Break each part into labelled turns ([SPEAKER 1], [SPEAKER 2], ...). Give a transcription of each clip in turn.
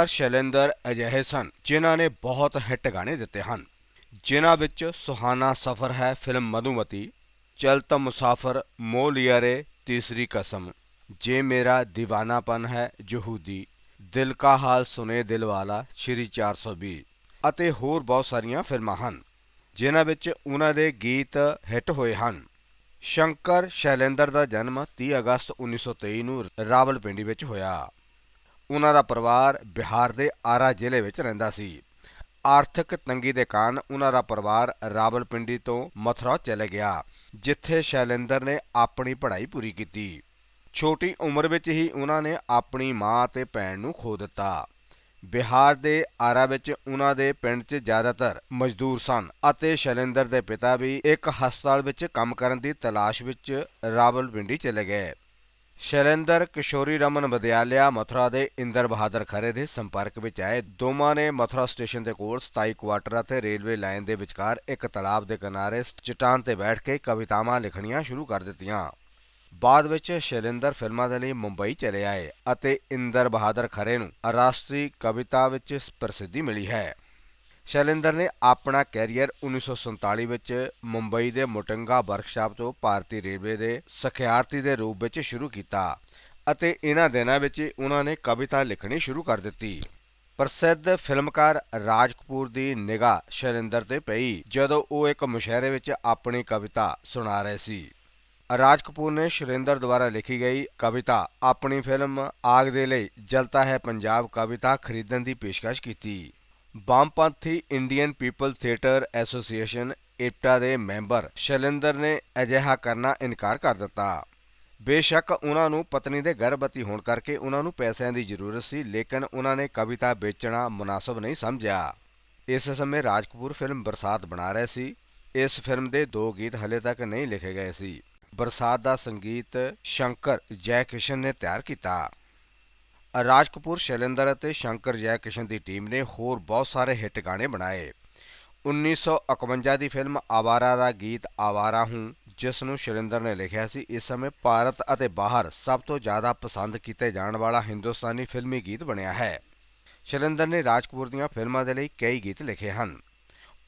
[SPEAKER 1] ਗੀਤਕਾਰ ਸ਼ੈਲੇਂਦਰ ਅਜਿਹੇ ਸਨ, ਜਿਨ੍ਹਾਂ ਨੇ ਬਹੁਤ ਹਿੱਟ ਗਾਣੇ ਦਿੱਤੇ ਹਨ। ਜਿਨ੍ਹਾਂ ਵਿੱਚ ਸੁਹਾਨਾ ਸਫ਼ਰ ਹੈ ਫਿਲਮ ਮਧੂਮਤੀ ਚਲ ਮੁਸਾਫਰ, ਮੋਹ ਲਿਆ ਤੀਸਰੀ ਕਸਮ। ਜੇ ਮੇਰਾ دیਵਾਨਾਪਨ ਹੈ ਯਹੂਦੀ ਦਿਲ ਕਾ ਹਾਲ ਸੁਨੇ ਦਿਲ ਵਾਲਾ, ਸ਼੍ਰੀ 420 ਅਤੇ ਹੋਰ ਬਹੁਤ ਸਾਰੀਆਂ ਫਿਲਮਾਂ ਹਨ, ਜਿਨ੍ਹਾਂ ਵਿੱਚ ਉਹਨਾਂ ਦੇ ਗੀਤ ਹਿੱਟ ਹੋਏ ਹਨ। ਸ਼ੰਕਰ ਸ਼ੈਲੇਂਦਰ ਦਾ ਜਨਮ 30 ਅਗਸਤ 1923 ਨੂੰ ਰਾਵਲਪਿੰਡੀ ਵਿੱਚ ਹੋਇਆ। ਉਹਨਾਂ ਦਾ ਪਰਿਵਾਰ ਬਿਹਾਰ ਦੇ ਆਰਾ ਜ਼ਿਲ੍ਹੇ ਵਿੱਚ ਰਹਿੰਦਾ ਸੀ। ਆਰਥਿਕ ਤੰਗੀ ਦੇ ਕਾਰਨ ਉਹਨਾਂ ਦਾ ਪਰਿਵਾਰ ਰਾਵਲਪਿੰਡੀ ਤੋਂ ਮਥੁਰਾ ਚਲੇ ਗਿਆ, ਜਿੱਥੇ ਸ਼ੈਲੇਂਦਰ ਨੇ ਆਪਣੀ ਪੜ੍ਹਾਈ ਪੂਰੀ ਕੀਤੀ। ਛੋਟੀ ਉਮਰ ਵਿੱਚ ਹੀ ਉਹਨਾਂ ਨੇ ਆਪਣੀ ਮਾਂ ਅਤੇ ਭੈਣ ਨੂੰ ਖੋ ਦਿੱਤਾ। ਬਿਹਾਰ ਦੇ ਆਰਾ ਵਿੱਚ ਉਹਨਾਂ ਦੇ ਪਿੰਡ 'ਚ ਜ਼ਿਆਦਾਤਰ ਮਜ਼ਦੂਰ ਸਨ ਅਤੇ ਸ਼ੈਲੇਂਦਰ ਦੇ ਪਿਤਾ ਵੀ ਇੱਕ ਹਸਪਤਾਲ ਵਿੱਚ ਕੰਮ ਕਰਨ ਦੀ ਤਲਾਸ਼ ਵਿੱਚ ਰਾਵਲਪਿੰਡੀ ਚਲੇ ਗਏ। ਸ਼ੈਲੇਂਦਰ ਕਿਸ਼ੋਰੀ ਰਮਨ ਵਿਦਿਆਲਿਆ ਮਥੁਰਾ ਦੇ ਇੰਦਰ ਬਹਾਦਰ ਖਰੇ ਦੇ ਸੰਪਰਕ ਵਿੱਚ ਆਏ। ਦੋਵਾਂ ਨੇ ਮਥੁਰਾ ਸਟੇਸ਼ਨ ਦੇ ਕੋਲ 27 ਕੁਆਟਰ ਅਤੇ ਰੇਲਵੇ ਲਾਈਨ ਦੇ ਵਿਚਕਾਰ ਇੱਕ ਤਲਾਬ ਦੇ ਕਿਨਾਰੇ ਚਟਾਨ ਤੇ ਬੈਠ ਕੇ ਕਵਿਤਾਵਾਂ ਲਿਖਣੀਆਂ ਸ਼ੁਰੂ ਕਰ ਦਿੱਤੀਆਂ। ਬਾਅਦ ਵਿੱਚ ਸ਼ੈਲੇਂਦਰ ਫਿਲਮਾਂ ਦੇ ਲਈ ਮੁੰਬਈ ਚਲੇ ਆਏ ਅਤੇ ਇੰਦਰ ਬਹਾਦਰ ਖਰੇ ਨੂੰ ਰਾਸ਼ਟਰੀ ਕਵਿਤਾ ਵਿੱਚ ਪ੍ਰਸਿੱਧੀ ਮਿਲੀ ਹੈ। ਸ਼ੈਲੇਂਦਰ ਨੇ ਆਪਣਾ ਕੈਰੀਅਰ 1947 ਵਿੱਚ ਮੁੰਬਈ ਦੇ ਮੋਟੰਗਾ ਵਰਕਸ਼ਾਪ ਤੋਂ ਭਾਰਤੀ ਰੇਲਵੇ ਦੇ ਸਖਿਆਰਤੀ ਦੇ ਰੂਪ ਵਿੱਚ ਸ਼ੁਰੂ ਕੀਤਾ ਅਤੇ ਇਹਨਾਂ ਦਿਨਾਂ ਵਿੱਚ ਉਹਨਾਂ ਨੇ ਕਵਿਤਾ ਲਿਖਣੀ ਸ਼ੁਰੂ ਕਰ ਦਿੱਤੀ। ਪ੍ਰਸਿੱਧ ਫਿਲਮਕਾਰ ਰਾਜ ਕਪੂਰ ਦੀ ਨਿਗਾਹ ਸ਼ੈਲੇਂਦਰ ਤੇ ਪਈ, ਜਦੋਂ ਉਹ ਇੱਕ ਮੁਸ਼ਾਇਰੇ ਵਿੱਚ ਆਪਣੀ ਕਵਿਤਾ ਸੁਣਾ ਰਹੇ ਸੀ। ਰਾਜ ਕਪੂਰ ਨੇ ਸ਼ੈਲੇਂਦਰ ਦੁਆਰਾ ਲਿਖੀ ਗਈ ਕਵਿਤਾ ਆਪਣੀ ਫਿਲਮ ਆਗ ਦੇ ਲਈ ਜਲਤਾ ਹੈ ਪੰਜਾਬ ਕਵਿਤਾ ਖਰੀਦਣ ਦੀ ਪੇਸ਼ਕਸ਼ ਕੀਤੀ। ਵਾਮਪੰਥੀ Indian people theatre association IPTA ਦੇ ਮੈਂਬਰ ਸ਼ੈਲਿੰਦਰ ਨੇ ਅਜਿਹਾ ਕਰਨਾ ਇਨਕਾਰ ਕਰ ਦਿੱਤਾ। ਬੇਸ਼ੱਕ ਉਹਨਾਂ ਨੂੰ ਪਤਨੀ ਦੇ ਗਰਭਵਤੀ ਹੋਣ ਕਰਕੇ ਉਹਨਾਂ ਨੂੰ ਪੈਸਿਆਂ ਦੀ ਜ਼ਰੂਰਤ ਸੀ, ਲੇਕਿਨ ਉਹਨਾਂ ਨੇ ਕਵਿਤਾ ਵੇਚਣਾ ਮੁਨਾਸਬ ਨਹੀਂ ਸਮਝਿਆ। ਇਸ ਸਮੇਂ ਰਾਜਕਪੂਰ ਫਿਲਮ ਬਰਸਾਤ ਬਣਾ ਰਹੇ ਸੀ। ਇਸ ਫਿਲਮ ਦੇ ਦੋ ਗੀਤ ਹਲੇ ਤੱਕ ਨਹੀਂ ਲਿਖੇ ਗਏ ਸੀ। ਬਰਸਾਤ ਦਾ ਸੰਗੀਤ ਸ਼ੰਕਰ ਜੈ ਕਿਸ਼ਨ ਨੇ ਤਿਆਰ ਕੀਤਾ। ਰਾਜ ਕਪੂਰ, ਸ਼ੈਲੇਂਦਰ ਅਤੇ ਸ਼ੰਕਰ ਜੈ ਕਿਸ਼ਨ ਦੀ ਟੀਮ ਨੇ ਹੋਰ ਬਹੁਤ ਸਾਰੇ ਹਿੱਟ ਗਾਣੇ ਬਣਾਏ। 1951 ਦੀ ਫਿਲਮ ਆਵਾਰਾ ਦਾ ਗੀਤ ਆਵਾਰਾ ਹੂੰ, ਜਿਸ ਨੂੰ ਸ਼ੈਲੇਂਦਰ ਨੇ ਲਿਖਿਆ ਸੀ, ਇਸ ਸਮੇਂ ਭਾਰਤ ਅਤੇ ਬਾਹਰ ਸਭ ਤੋਂ ਜ਼ਿਆਦਾ ਪਸੰਦ ਕੀਤੇ ਜਾਣ ਵਾਲਾ ਹਿੰਦੁਸਤਾਨੀ ਫਿਲਮੀ ਗੀਤ ਬਣਿਆ ਹੈ। ਸ਼ੈਲੇਂਦਰ ਨੇ ਰਾਜ ਕਪੂਰ ਦੀਆਂ ਫਿਲਮਾਂ ਦੇ ਲਈ ਕਈ ਗੀਤ ਲਿਖੇ ਹਨ।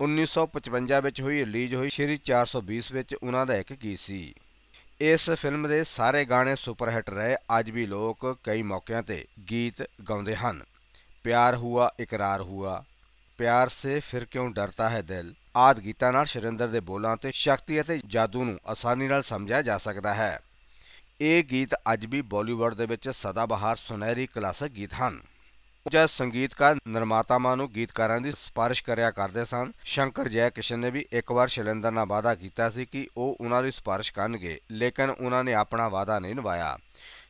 [SPEAKER 1] 1955 ਵਿੱਚ ਹੋਈ ਰਿਲੀਜ਼ ਹੋਈ ਸ਼੍ਰੀ 420 ਵਿੱਚ ਉਹਨਾਂ ਦਾ ਇੱਕ ਗੀਤ ਸੀ। ਇਸ ਫਿਲਮ ਦੇ ਸਾਰੇ ਗਾਣੇ ਸੁਪਰਹਿੱਟ ਰਹੇ, ਅੱਜ ਵੀ ਲੋਕ ਕਈ ਮੌਕਿਆਂ ਤੇ ਗੀਤ ਗਾਉਂਦੇ ਹਨ। ਪਿਆਰ ਹੁਆ, ਇਕਰਾਰ ਹੁਆ। ਪਿਆਰ ਸੇ ਫਿਰ ਕਿਉਂ ਡਰਤਾ ਹੈ ਦਿਲ? ਆਦ ਗੀਤਾਂ ਨਾਲ ਸ਼ਰਿੰਦਰ ਦੇ ਬੋਲਾਂ ਤੇ ਸ਼ਕਤੀ ਅਤੇ ਜਾਦੂ ਨੂੰ ਆਸਾਨੀ ਨਾਲ ਸਮਝਿਆ ਜਾ ਸਕਦਾ ਹੈ। ਇਹ ਗੀਤ ਅੱਜ ਵੀ ਬਾਲੀਵੁੱਡ ਦੇ ਵਿੱਚ ਸਦਾ ਸਦਾਬਹਾਰ ਸੁਨਹਿਰੀ ਕਲਾਸਿਕ ਗੀਤ ਹਨ। ਜਾਂ ਸੰਗੀਤਕਾਰ ਨਿਰਮਾਤਾਵਾਂ ਨੂੰ ਗੀਤਕਾਰਾਂ ਦੀ ਸਿਫਾਰਿਸ਼ ਕਰਿਆ ਕਰਦੇ ਸਨ। ਸ਼ੰਕਰ ਜੈ ਕਿਸ਼ਨ ਨੇ ਵੀ ਇੱਕ ਵਾਰ ਸ਼ੈਲੇਂਦਰ ਨਾਲ ਵਾਅਦਾ ਕੀਤਾ ਸੀ ਕਿ ਉਹ ਉਹਨਾਂ ਦੀ ਸਿਫਾਰਿਸ਼ ਕਰਨਗੇ, ਲੇਕਿਨ ਉਹਨਾਂ ਨੇ ਆਪਣਾ ਵਾਅਦਾ ਨਹੀਂ ਨਿਭਾਇਆ।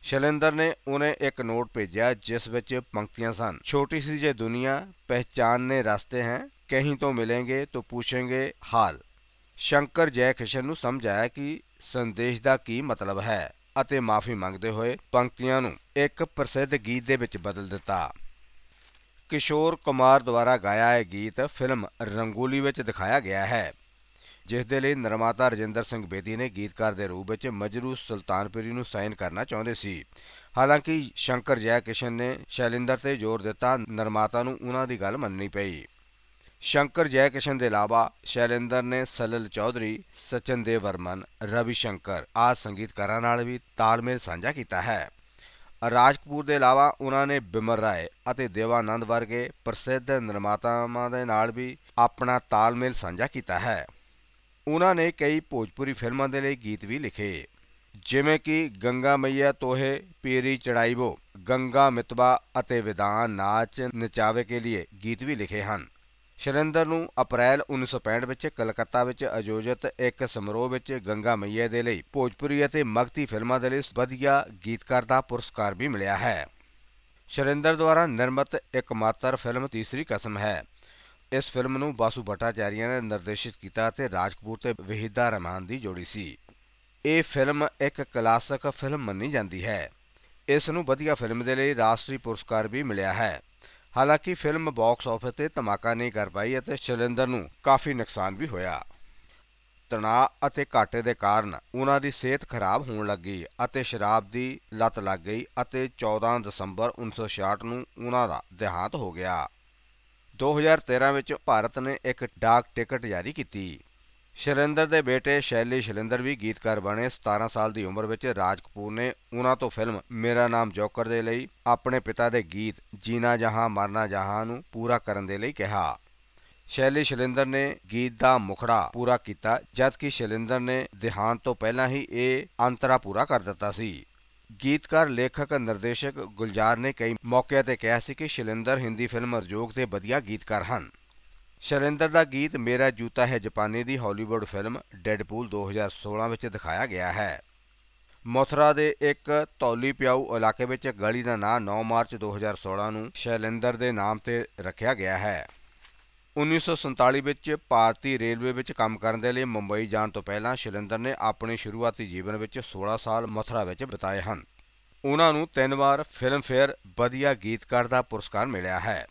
[SPEAKER 1] ਸ਼ੈਲੇਂਦਰ ਨੇ ਉਹਨੇ ਇੱਕ ਨੋਟ ਭੇਜਿਆ ਜਿਸ ਵਿੱਚ ਪੰਕਤੀਆਂ ਸਨ। ਛੋਟੀ ਸੀ ਜੇ ਦੁਨੀਆ ਪਹਿਚਾਨ ਨੇ ਰਸਤੇ ਹੈ, ਕਹੀਂ ਤੋਂ ਮਿਲेंगे ਤੋ ਪੁੱਛेंगे ਹਾਲ। ਸ਼ੰਕਰ ਜੈ ਕਿਸ਼ਨ ਨੂੰ ਸਮਝ ਆਇਆ ਕਿ ਸੰਦੇਸ਼ ਦਾ ਕੀ ਮਤਲਬ ਹੈ ਅਤੇ ਮਾਫੀ ਮੰਗਦੇ ਹੋਏ ਪੰਕਤੀਆਂ ਨੂੰ ਇੱਕ ਪ੍ਰਸਿੱਧ ਗੀਤ ਦੇ ਵਿੱਚ ਬਦਲ ਦਿੱਤਾ। ਕਿਸ਼ੋਰ ਕੁਮਾਰ ਦੁਆਰਾ ਗਾਇਆ ਇਹ ਗੀਤ ਫਿਲਮ ਰੰਗੋਲੀ ਵਿੱਚ ਦਿਖਾਇਆ ਗਿਆ ਹੈ, ਜਿਸ ਦੇ ਲਈ ਨਿਰਮਾਤਾ ਰਜਿੰਦਰ ਸਿੰਘ ਬੇਦੀ ਨੇ ਗੀਤਕਾਰ ਦੇ ਰੂਪ ਵਿੱਚ ਮਜਰੂ ਸੁਲਤਾਨਪੁਰੀ ਨੂੰ ਸਾਈਨ ਕਰਨਾ ਚਾਹੁੰਦੇ ਸੀ। ਹਾਲਾਂਕਿ ਸ਼ੰਕਰ ਜੈ ਕਿਸ਼ਨ ਨੇ ਸ਼ੈਲਿੰਦਰ ਤੇ ਜ਼ੋਰ ਦਿੱਤਾ, ਨਿਰਮਾਤਾ ਨੂੰ ਉਹਨਾਂ ਦੀ ਗੱਲ ਮੰਨਣੀ ਪਈ। ਸ਼ੰਕਰ ਜੈ ਕਿਸ਼ਨ ਦੇ ਇਲਾਵਾ ਸ਼ੈਲਿੰਦਰ ਨੇ ਸਲਲ ਚੌਧਰੀ, ਸਚਨ ਦੇਵ ਵਰਮਨ ਰਵੀ ਸ਼ੰਕਰ ਆਦਿ ਸੰਗੀਤਕਾਰਾਂ ਨਾਲ ਵੀ ਤਾਲਮੇਲ ਸਾਂਝਾ ਕੀਤਾ ਹੈ। ਰਾਜ ਕਪੂਰ ਦੇ ਇਲਾਵਾ ਉਹਨਾਂ ਨੇ ਬਿਮਰ ਰਾਏ ਅਤੇ ਦੇਵਾਨੰਦ ਵਰਗੇ ਪ੍ਰਸਿੱਧ ਨਿਰਮਾਤਾਵਾਂ ਦੇ ਨਾਲ ਵੀ ਆਪਣਾ ਤਾਲਮੇਲ ਸਾਂਝਾ ਕੀਤਾ ਹੈ। ਉਹਨਾਂ ਨੇ ਕਈ ਭੋਜਪੁਰੀ ਫਿਲਮਾਂ ਦੇ ਲਈ ਗੀਤ ਵੀ ਲਿਖੇ, ਜਿਵੇਂ ਕਿ ਗੰਗਾ ਮਈਆ ਤੋਹੇ, ਪੀਰੀ ਚੜਾਈਵੋ, ਗੰਗਾ ਮਿਤਵਾ ਅਤੇ ਵਿਦਾਨ ਨਾਚ ਨਚਾਵੇ ਕੇ ਲਈ ਗੀਤ ਵੀ ਲਿਖੇ ਹਨ। ਸ਼ਰਿੰਦਰ ਨੂੰ ਅਪ੍ਰੈਲ 1965 ਵਿੱਚ ਕਲਕੱਤਾ ਵਿੱਚ ਆਯੋਜਿਤ ਇੱਕ ਸਮਾਰੋਹ ਵਿੱਚ ਗੰਗਾ ਮਈਆ ਦੇ ਲਈ ਭੋਜਪੁਰੀ ਅਤੇ ਮਗਤੀ ਫਿਲਮਾਂ ਦੇ ਲਈ ਵਧੀਆ ਗੀਤਕਾਰ ਦਾ ਪੁਰਸਕਾਰ ਵੀ ਮਿਲਿਆ ਹੈ। ਸ਼ਰਿੰਦਰ ਦੁਆਰਾ ਨਿਰਮਿਤ ਇੱਕਮਾਤਰ ਫਿਲਮ ਤੀਸਰੀ ਕਸਮ ਹੈ। ਇਸ ਫਿਲਮ ਨੂੰ ਬਾਸੂ ਭੱਟਾਚਾਰੀਆ ਨੇ ਨਿਰਦੇਸ਼ਿਤ ਕੀਤਾ ਅਤੇ ਰਾਜ ਕਪੂਰ ਤੇ ਵਹੀਦਾ ਰਹਿਮਾਨ ਦੀ ਜੋੜੀ ਸੀ। ਇਹ ਫਿਲਮ ਇੱਕ ਕਲਾਸਿਕ ਫਿਲਮ ਮੰਨੀ ਜਾਂਦੀ ਹੈ। ਇਸ ਨੂੰ ਵਧੀਆ ਫਿਲਮ ਦੇ ਲਈ ਰਾਸ਼ਟਰੀ ਪੁਰਸਕਾਰ ਵੀ ਮਿਲਿਆ ਹੈ। ਹਾਲਾਂਕਿ ਫਿਲਮ ਬਾਕਸ ਆਫਿਸ ਤੇ ਧਮਾਕਾ ਨਹੀਂ ਕਰ ਪਾਈ ਅਤੇ ਸ਼ੈਲਿੰਦਰ ਨੂੰ ਕਾਫੀ ਨੁਕਸਾਨ ਵੀ ਹੋਇਆ। ਤਣਾਅ ਅਤੇ ਘਾਟੇ ਦੇ ਕਾਰਨ ਉਹਨਾਂ ਦੀ ਸਿਹਤ ਖਰਾਬ ਹੋਣ ਲੱਗੀ ਅਤੇ ਸ਼ਰਾਬ ਦੀ ਲਤ ਲੱਗ ਗਈ ਅਤੇ 14 ਦਸੰਬਰ 1966 ਨੂੰ ਉਹਨਾਂ ਦਾ ਦੇਹਾਂਤ ਹੋ ਗਿਆ। 2013 ਵਿੱਚ ਭਾਰਤ ਨੇ ਇੱਕ ਡਾਕ ਟਿਕਟ ਜਾਰੀ ਕੀਤੀ। ਸ਼ੈਲਿੰਦਰ ਦੇ ਬੇਟੇ ਸ਼ੈਲੀ ਸ਼ੈਲਿੰਦਰ ਵੀ ਗੀਤਕਾਰ ਬਣੇ। 17 ਸਾਲ ਦੀ ਉਮਰ ਵਿੱਚ ਰਾਜ ਕਪੂਰ ਨੇ ਉਹਨਾਂ ਤੋਂ ਫਿਲਮ ਮੇਰਾ ਨਾਮ ਜੋਕਰ ਦੇ ਲਈ, ਆਪਣੇ ਪਿਤਾ ਦੇ ਗੀਤ ਜੀਨਾ ਜਹਾਂ ਮਰਨਾ ਜਹਾਂ ਨੂੰ ਪੂਰਾ ਕਰਨ ਦੇ ਲਈ ਕਿਹਾ। ਸ਼ੈਲੀ ਸ਼ੈਲਿੰਦਰ ਨੇ ਗੀਤ ਦਾ ਮੁਖੜਾ ਪੂਰਾ ਕੀਤਾ, ਜਦਕਿ ਸ਼ੈਲਿੰਦਰ ਨੇ ਦੇਹਾਂਤ ਤੋਂ ਪਹਿਲਾਂ ਹੀ ਇਹ ਅੰਤਰਾ ਪੂਰਾ ਕਰ ਦਿੱਤਾ ਸੀ। ਗੀਤਕਾਰ, ਲੇਖਕ, ਨਿਰਦੇਸ਼ਕ ਗੁਲਜ਼ਾਰ ਨੇ ਕਈ ਮੌਕਿਆਂ ਤੇ ਕਿਹਾ ਸੀ ਕਿ ਸ਼ੈਲਿੰਦਰ ਹਿੰਦੀ ਫਿਲਮ ਅਰਜੋਗ ਦੇ ਵਧੀਆ ਗੀਤਕਾਰ ਹਨ। ਸ਼ੈਲੰਦਰ ਦਾ ਗੀਤ ਮੇਰਾ ਜੂਤਾ ਹੈ ਜਾਪਾਨੀ ਦੀ ਹਾਲੀਵੁੱਡ ਫਿਲਮ ਡੈਡਪੂਲ 2016 ਵਿੱਚ ਦਿਖਾਇਆ ਗਿਆ ਹੈ। ਮਥੁਰਾ ਦੇ ਇੱਕ ਤੌਲੀ ਪਿਆਊ ਇਲਾਕੇ ਵਿੱਚ ਗਲੀ ਦਾ ਨਾਂ 9 ਮਾਰਚ 2016 ਨੂੰ ਸ਼ੈਲਿੰਦਰ ਦੇ ਨਾਮ ਤੇ ਰੱਖਿਆ ਗਿਆ ਹੈ। 1947 ਵਿੱਚ ਭਾਰਤੀ ਰੇਲਵੇ ਵਿੱਚ ਕੰਮ ਕਰਨ ਦੇ ਲਈ ਮੁੰਬਈ ਜਾਣ ਤੋਂ ਪਹਿਲਾਂ ਸ਼ੈਲਿੰਦਰ ਨੇ ਆਪਣੇ ਸ਼ੁਰੂਆਤੀ ਜੀਵਨ ਵਿੱਚ 16 ਸਾਲ ਮਥੁਰਾ ਵਿੱਚ ਬਿਤਾਏ ਹਨ। ਉਹਨਾਂ ਨੂੰ ਤਿੰਨ ਵਾਰ ਫਿਲਮਫੇਅਰ ਵਧੀਆ ਗੀਤਕਾਰ ਦਾ ਪੁਰਸਕਾਰ ਮਿਲਿਆ ਹੈ।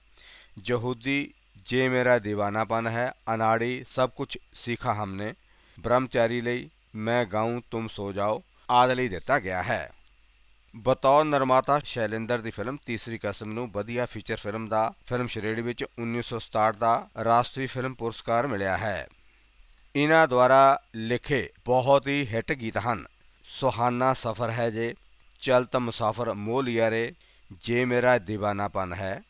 [SPEAKER 1] ਯਹੂਦੀ ਜੇ ਮੇਰਾ دیਵਾਨਾਪਨ ਹੈ, ਅਨਾੜੀ ਸਭ ਕੁਝ ਸਿੱਖਾ ਹਮਨੇ। ਬ੍ਰਹਮਚਾਰੀ ਲਈ ਮੈਂ ਗਾਉਂ ਤੁਮ ਸੋ ਜਾਓ, ਆਦ ਲਈ ਦਿੱਤਾ ਗਿਆ ਹੈ। ਬਤੌਰ ਨਿਰਮਾਤਾ ਸ਼ੈਲਿੰਦਰ ਦੀ ਫਿਲਮ ਤੀਸਰੀ ਕਸਮ ਨੂੰ ਵਧੀਆ ਫੀਚਰ ਫਿਲਮ ਦਾ ਫਿਲਮ ਸ਼੍ਰੇਣੀ ਵਿੱਚ 1967 ਦਾ ਰਾਸ਼ਟਰੀ ਫਿਲਮ ਪੁਰਸਕਾਰ ਮਿਲਿਆ ਹੈ। ਇਹਨਾਂ ਦੁਆਰਾ ਲਿਖੇ ਬਹੁਤ ਹੀ ਹਿੱਟ ਗੀਤ ਹਨ। ਸੁਹਾਨਾ ਸਫ਼ਰ ਹੈ ਜੇ ਚਲ ਤ ਮੁਸਾਫਰ ਮੋਹ ਲਿਆ ਰੇ, ਜੇ ਮੇਰਾ دیਵਾਨਾਪਨ ਹੈ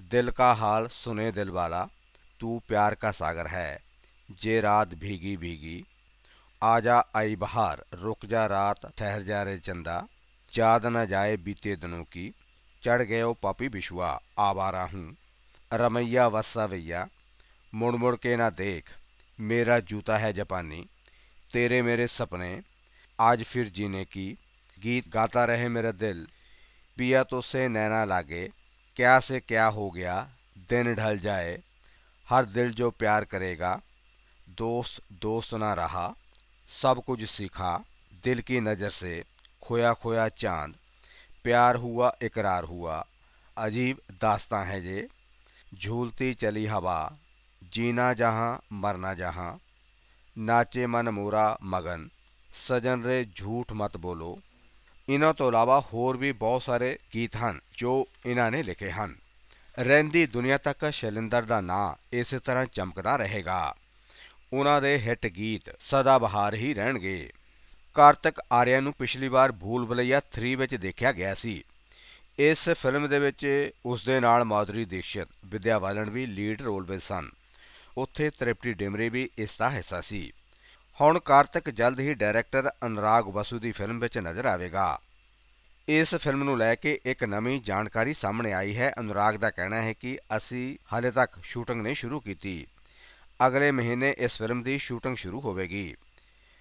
[SPEAKER 1] दिल का हाल सुने दिल वाला, तू प्यार का सागर है, जे रात भीगी भीगी। आजा आई बहार, रुक जा रात, ठहर जा रे चंदा। याद न जाए बीते दिनों की, चढ़ ओ पापी बिशुआ आवारा हूँ। रमैया वस्सा भैया मुड़ मुड़ के ना देख, मेरा जूता है जापानी, तेरे मेरे सपने, आज फिर जीने की। गीत गाता रहे मेरा दिल, पिया तो से नैना लागे क्या से क्या हो गया, दिन ढल जाए, हर दिल जो प्यार करेगा, दोस्त दोस्त ना रहा, सब कुछ सीखा, दिल की नज़र से खोया खोया चाँद, प्यार हुआ इकरार हुआ, अजीब दास्तां है जे झूलती चली हवा, जीना जहाँ मरना जहाँ, नाचे मन मोरा मगन, सजन रे झूठ मत बोलो ਇਹਨਾਂ ਤੋਂ ਇਲਾਵਾ ਹੋਰ ਵੀ ਬਹੁਤ ਸਾਰੇ ਗੀਤ ਹਨ ਜੋ ਇਹਨਾਂ ਨੇ ਲਿਖੇ ਹਨ। ਰਹਿੰਦੀ ਦੁਨੀਆ ਤੱਕ ਸ਼ੈਲਿੰਦਰ ਦਾ ਨਾਂ ਇਸੇ ਤਰ੍ਹਾਂ ਚਮਕਦਾ ਰਹੇਗਾ। ਉਹਨਾਂ ਦੇ ਹਿੱਟ ਗੀਤ ਸਦਾ ਬਹਾਰ ਹੀ ਰਹਿਣਗੇ। ਕਾਰਤਕ ਆਰਿਆ ਨੂੰ ਪਿਛਲੀ ਵਾਰ ਭੂਲ ਭੁਲਈਆ 3 ਵਿੱਚ ਦੇਖਿਆ ਗਿਆ ਸੀ। ਇਸ ਫਿਲਮ ਦੇ ਵਿੱਚ ਉਸ ਦੇ ਨਾਲ ਮਾਧੁਰੀ ਦੀਕਸ਼ਿਤ, ਵਿਦਿਆ ਬਾਲਨ ਵੀ ਲੀਡ ਰੋਲ ਵਿੱਚ ਸਨ। ਉੱਥੇ ਤ੍ਰਿਪਟੀ ਡਿਮਰੀ ਵੀ ਇਸ ਦਾ ਹਿੱਸਾ ਸੀ। ਹੁਣ ਕਾਰਤਿਕ ਜਲਦ ਹੀ ਡਾਇਰੈਕਟਰ ਅਨੁਰਾਗ ਵਸੂ ਦੀ ਫਿਲਮ ਵਿੱਚ ਨਜ਼ਰ ਆਵੇਗਾ। ਇਸ ਫਿਲਮ ਨੂੰ ਲੈ ਕੇ ਇੱਕ ਨਵੀਂ ਜਾਣਕਾਰੀ ਸਾਹਮਣੇ ਆਈ ਹੈ। ਅਨੁਰਾਗ ਦਾ ਕਹਿਣਾ ਹੈ ਕਿ ਅਸੀਂ ਹਾਲੇ ਤੱਕ ਸ਼ੂਟਿੰਗ ਨਹੀਂ ਸ਼ੁਰੂ ਕੀਤੀ। ਅਗਲੇ ਮਹੀਨੇ ਇਸ ਫਿਲਮ ਦੀ ਸ਼ੂਟਿੰਗ ਸ਼ੁਰੂ ਹੋਵੇਗੀ।